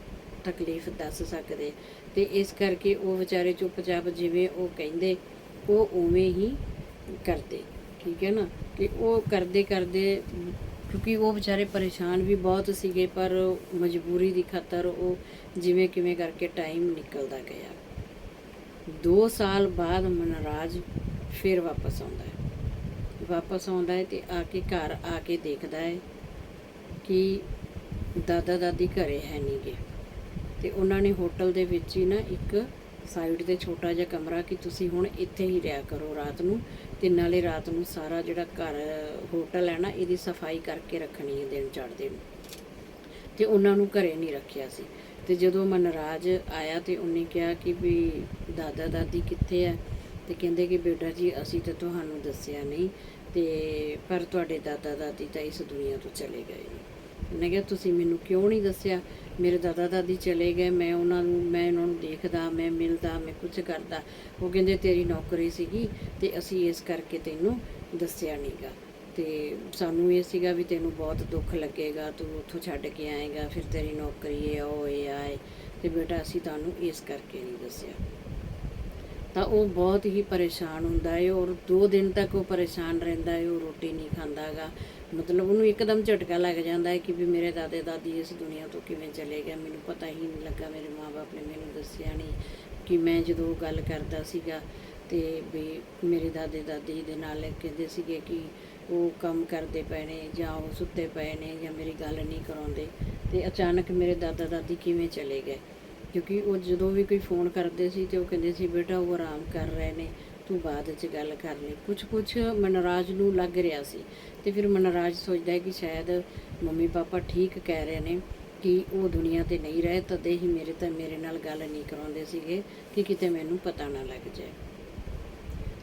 ਤਕਲੀਫ ਦੱਸ ਸਕਦੇ। ਤੇ ਇਸ ਕਰਕੇ ਉਹ ਵਿਚਾਰੇ ਚੁੱਪਚਾਪ ਜਿਵੇਂ ਉਹ ਕਹਿੰਦੇ, ਉਹ ਉਵੇਂ ਹੀ ਕਰਦੇ, ਠੀਕ ਹੈ ਨਾ? ਕਿ ਉਹ ਕਰਦੇ ਕਰਦੇ ਕਿਉਂਕਿ ਉਹ ਵਿਚਾਰੇ ਪਰੇਸ਼ਾਨ ਵੀ ਬਹੁਤ ਸੀਗੇ, ਪਰ ਮਜਬੂਰੀ ਦੀ ਖਾਤਰ ਉਹ ਜਿਵੇਂ ਕਿਵੇਂ ਕਰਕੇ ਟਾਈਮ ਨਿਕਲਦਾ ਗਿਆ। 2 ਸਾਲ ਬਾਅਦ ਮਨਰਾਜ ਫਿਰ ਵਾਪਸ ਆਉਂਦਾ ਹੈ। ਵਾਪਸ ਆਉਂਦਾ ਹੈ ਤੇ ਆ ਕੇ ਘਰ ਆ ਕੇ ਦੇਖਦਾ ਹੈ ਕਿ ਦਾਦਾ ਦਾਦੀ ਘਰੇ ਹੈ ਨਹੀਂਗੇ ਤੇ ਉਹਨਾਂ ਨੇ ਹੋਟਲ ਦੇ ਵਿੱਚ ਹੀ ਨਾ ਇੱਕ ਸਾਈਡ ਤੇ ਛੋਟਾ ਜਿਹਾ ਕਮਰਾ ਕਿ ਤੁਸੀਂ ਹੁਣ ਇੱਥੇ ਹੀ ਰਿਹਾ ਕਰੋ ਰਾਤ ਨੂੰ। ਤੇ ਨਾਲੇ ਰਾਤ ਨੂੰ ਸਾਰਾ ਜਿਹੜਾ ਘਰ, ਹੋਟਲ ਹੈ ਨਾ, ਇਹਦੀ ਸਫ਼ਾਈ ਕਰਕੇ ਰੱਖਣੀ ਹੈ ਦਿਨ ਚੜ੍ਹਦੇ ਨੂੰ। ਤੇ ਉਹਨਾਂ ਨੂੰ ਘਰੇ ਨਹੀਂ ਰੱਖਿਆ ਸੀ। ਤੇ ਜਦੋਂ ਮਨਰਾਜ ਆਇਆ ਤੇ ਉਹਨੇ ਕਿਹਾ ਕਿ ਵੀ ਦਾਦਾ ਦਾਦੀ ਕਿੱਥੇ ਆ? ਤੇ ਕਹਿੰਦੇ ਕਿ ਬੇਟਾ ਜੀ, ਅਸੀਂ ਤਾਂ ਤੁਹਾਨੂੰ ਦੱਸਿਆ ਨਹੀਂ। ਤੇ ਪਰ ਤੁਹਾਡੇ ਦਾਦਾ ਦਾਦੀ ਤਾਂ ਇਸ ਦੁਨੀਆ ਤੋਂ ਚਲੇ ਗਏ ਨੇ। ਉਹਨੇ ਕਿਹਾ, ਤੁਸੀਂ ਮੈਨੂੰ ਕਿਉਂ ਨਹੀਂ ਦੱਸਿਆ? ਮੇਰੇ ਦਾਦਾ ਦਾਦੀ ਚਲੇ ਗਏ, ਮੈਂ ਉਹਨਾਂ ਨੂੰ, ਮੈਂ ਉਹਨਾਂ ਨੂੰ ਦੇਖਦਾ, ਮੈਂ ਮਿਲਦਾ, ਮੈਂ ਕੁਝ ਕਰਦਾ। ਉਹ ਕਹਿੰਦੇ, ਤੇਰੀ ਨੌਕਰੀ ਸੀਗੀ ਤੇ ਅਸੀਂ ਇਸ ਕਰਕੇ ਤੈਨੂੰ ਦੱਸਿਆ ਨਹੀਂਗਾ ਤੇ ਸਾਨੂੰ ਇਹ ਸੀਗਾ ਵੀ ਤੈਨੂੰ ਬਹੁਤ ਦੁੱਖ ਲੱਗੇਗਾ, ਤੂੰ ਉੱਥੋਂ ਛੱਡ ਕੇ ਆਏਗਾ, ਫਿਰ ਤੇਰੀ ਨੌਕਰੀ ਹੈ ਉਹ, ਇਹ ਆਏ ਤੇ ਬੇਟਾ, ਅਸੀਂ ਤੁਹਾਨੂੰ ਇਸ ਕਰਕੇ ਨਹੀਂ ਦੱਸਿਆ। ਤਾਂ ਉਹ ਬਹੁਤ ਹੀ ਪਰੇਸ਼ਾਨ ਹੁੰਦਾ ਹੈ ਔਰ 2 ਦਿਨ ਤੱਕ ਉਹ ਪਰੇਸ਼ਾਨ ਰਹਿੰਦਾ ਹੈ ਉਹ ਰੋਟੀ ਨਹੀਂ ਖਾਂਦਾਗਾ ਮਤਲਬ ਉਹਨੂੰ ਇੱਕਦਮ ਝਟਕਾ ਲੱਗ ਜਾਂਦਾ ਹੈ ਕਿ ਵੀ ਮੇਰੇ ਦਾਦੇ ਦਾਦੀ ਇਸ ਦੁਨੀਆ ਤੋਂ ਕਿਵੇਂ ਚਲੇ ਗਏ। ਮੈਨੂੰ ਪਤਾ ਹੀ ਨਹੀਂ ਲੱਗਾ, ਮੇਰੇ ਮਾਪੇ ਨੇ ਮੈਨੂੰ ਦੱਸਿਆ ਨਹੀਂ ਕਿ ਮੈਂ ਜਦੋਂ ਉਹ ਗੱਲ ਕਰਦਾ ਸੀਗਾ ਤੇ ਵੀ ਮੇਰੇ ਦਾਦੇ ਦਾਦੀ ਦੇ ਨਾਲ ਕਹਿੰਦੇ ਸੀਗੇ ਕਿ ਉਹ ਕੰਮ ਕਰਦੇ ਪਏ ਨੇ ਜਾਂ ਉਹ ਸੁੱਤੇ ਪਏ ਨੇ ਜਾਂ ਮੇਰੀ ਗੱਲ ਨਹੀਂ ਕਰਾਉਂਦੇ ਤੇ ਅਚਾਨਕ ਮੇਰੇ ਦਾਦਾ ਦਾਦੀ ਕਿਵੇਂ ਚਲੇ ਗਏ? ਕਿਉਂਕਿ ਉਹ ਜਦੋਂ ਵੀ ਕੋਈ ਫੋਨ ਕਰਦੇ ਸੀ ਤੇ ਉਹ ਕਹਿੰਦੇ ਸੀ, ਬੇਟਾ, ਉਹ ਆਰਾਮ ਕਰ ਰਹੇ ਨੇ। ਤੂੰ ਬਾਅਦ 'ਚ ਗੱਲ ਕਰ ਲਈ ਕੁਝ ਕੁਝ ਮਨਰਾਜ ਨੂੰ ਲੱਗ ਰਿਹਾ ਸੀ ਤੇ ਫਿਰ ਮਨਰਾਜ ਸੋਚਦਾ ਹੈ ਕਿ ਸ਼ਾਇਦ ਮੰਮੀ ਪਾਪਾ ਠੀਕ ਕਹਿ ਰਹੇ ਨੇ ਕਿ ਉਹ ਦੁਨੀਆ ਤੇ ਨਹੀਂ ਰਹੇ, ਤਦੇ ਹੀ ਮੇਰੇ ਤਾਂ ਮੇਰੇ ਨਾਲ ਗੱਲ ਨਹੀਂ ਕਰਾਉਂਦੇ ਸੀਗੇ ਕਿ ਕਿਤੇ ਮੈਨੂੰ ਪਤਾ ਨਾ ਲੱਗ ਜਾਏ।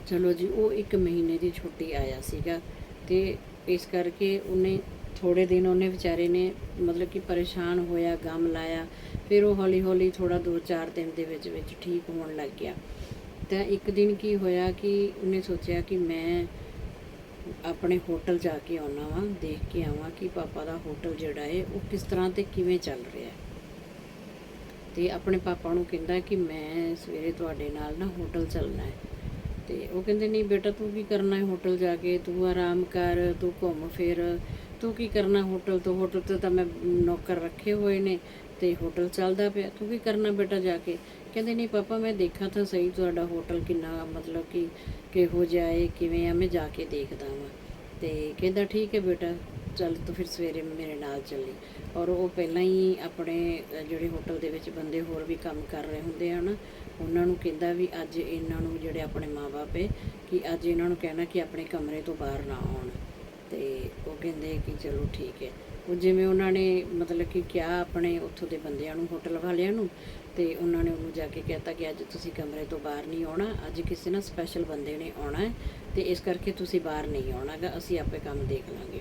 ਚਲੋ ਜੀ, ਉਹ ਇੱਕ ਮਹੀਨੇ ਦੀ ਛੁੱਟੀ ਆਇਆ ਸੀਗਾ ਤੇ ਇਸ ਕਰਕੇ ਉਹਨੇ ਥੋੜੇ ਦਿਨ ਉਹਨੇ ਵਿਚਾਰੇ ਨੇ ਮਤਲਬ ਕਿ ਪਰੇਸ਼ਾਨ ਹੋਇਆ, ਗਮ ਲਾਇਆ, ਫਿਰ ਉਹ ਹੌਲੀ ਹੌਲੀ ਥੋੜਾ 2-4 ਦਿਨ ਦੇ ਵਿੱਚ ਵਿੱਚ ਠੀਕ ਹੋਣ ਲੱਗ ਗਿਆ। ਤਾਂ ਇੱਕ ਦਿਨ ਕੀ ਹੋਇਆ ਕਿ ਉਹਨੇ ਸੋਚਿਆ ਕਿ ਮੈਂ ਆਪਣੇ ਹੋਟਲ ਜਾ ਕੇ ਆਉਣਾ ਵਾਂ, ਦੇਖ ਕੇ ਆਵਾਂ ਕਿ ਪਾਪਾ ਦਾ ਹੋਟਲ ਜਿਹੜਾ ਹੈ ਉਹ ਕਿਸ ਤਰ੍ਹਾਂ ਤੇ ਕਿਵੇਂ ਚੱਲ ਰਿਹਾ ਹੈ ਤੇ ਆਪਣੇ ਪਾਪਾ ਨੂੰ ਕਹਿੰਦਾ ਕਿ ਮੈਂ ਸਵੇਰੇ ਤੁਹਾਡੇ ਨਾਲ ਨਾ ਹੋਟਲ ਚੱਲਣਾ ਹੈ ਤੇ ਉਹ ਕਹਿੰਦੇ, ਨਹੀਂ ਬੇਟਾ, ਤੂੰ ਕੀ ਕਰਨਾ ਹੈ ਹੋਟਲ ਜਾ ਕੇ? ਤੂੰ ਆਰਾਮ ਕਰ, ਤੂੰ ਘੁੰਮ ਫਿਰ। ਤੂੰ ਕੀ ਕਰਨਾ ਹੋਟਲ ਤੋਂ? ਹੋਟਲ ਤੋਂ ਤਾਂ ਮੈਂ ਨੌਕਰ ਰੱਖੇ ਹੋਏ ਨੇ। ਤੇ ਹੋਟਲ ਚੱਲਦਾ ਪਿਆ। ਤੂੰ ਕੀ ਕਰਨਾ ਬੇਟਾ ਜਾ ਕੇ? ਕਹਿੰਦੇ, ਨਹੀਂ ਪਾਪਾ, ਮੈਂ ਦੇਖਾ ਤਾਂ ਸਹੀ ਤੁਹਾਡਾ ਹੋਟਲ ਕਿੰਨਾ, ਮਤਲਬ ਕਿ ਕਿਹੋ ਜਿਹਾ ਹੈ, ਕਿਵੇਂ ਆ, ਮੈਂ ਜਾ ਕੇ ਦੇਖਦਾ ਵਾਂ। ਤੇ ਕਹਿੰਦਾ, ਠੀਕ ਹੈ ਬੇਟਾ, ਚੱਲ ਤੂੰ ਫਿਰ ਸਵੇਰੇ ਮੇਰੇ ਨਾਲ ਚੱਲੀ। ਔਰ ਉਹ ਪਹਿਲਾਂ ਹੀ ਆਪਣੇ ਜਿਹੜੇ ਹੋਟਲ ਦੇ ਵਿੱਚ ਬੰਦੇ ਹੋਰ ਵੀ ਕੰਮ ਕਰ ਰਹੇ ਹੁੰਦੇ ਹਨ ਉਹਨਾਂ ਨੂੰ ਕਹਿੰਦਾ ਵੀ ਅੱਜ ਇਹਨਾਂ ਨੂੰ ਜਿਹੜੇ ਆਪਣੇ ਮਾਪੇ ਕਿ ਅੱਜ ਇਹਨਾਂ ਨੂੰ ਕਹਿਣਾ ਕਿ ਆਪਣੇ ਕਮਰੇ ਤੋਂ ਬਾਹਰ ਨਾ ਆਉਣ। ਤੇ ਉਹ ਕਹਿੰਦੇ ਕਿ ਚਲੋ ਠੀਕ ਹੈ। ਉਹ ਜਿਵੇਂ ਉਹਨਾਂ ਨੇ ਮਤਲਬ ਕਿ ਕਿਹਾ ਆਪਣੇ ਉੱਥੋਂ ਦੇ ਬੰਦਿਆਂ ਨੂੰ ਹੋਟਲ ਵਾਲਿਆਂ ਨੂੰ, ਤੇ ਉਹਨਾਂ ਨੇ ਉਹਨੂੰ ਜਾ ਕੇ ਕਹਿਤਾ ਕਿ ਅੱਜ ਤੁਸੀਂ ਕਮਰੇ ਤੋਂ ਬਾਹਰ ਨਹੀਂ ਆਉਣਾ, ਅੱਜ ਕਿਸੇ ਨਾ ਸਪੈਸ਼ਲ ਬੰਦੇ ਨੇ ਆਉਣਾ ਹੈ, ਤੇ ਇਸ ਕਰਕੇ ਤੁਸੀਂ ਬਾਹਰ ਨਹੀਂ ਆਉਣਾਗਾ, ਅਸੀਂ ਆਪੇ ਕੰਮ ਦੇਖ ਲਾਂਗੇ।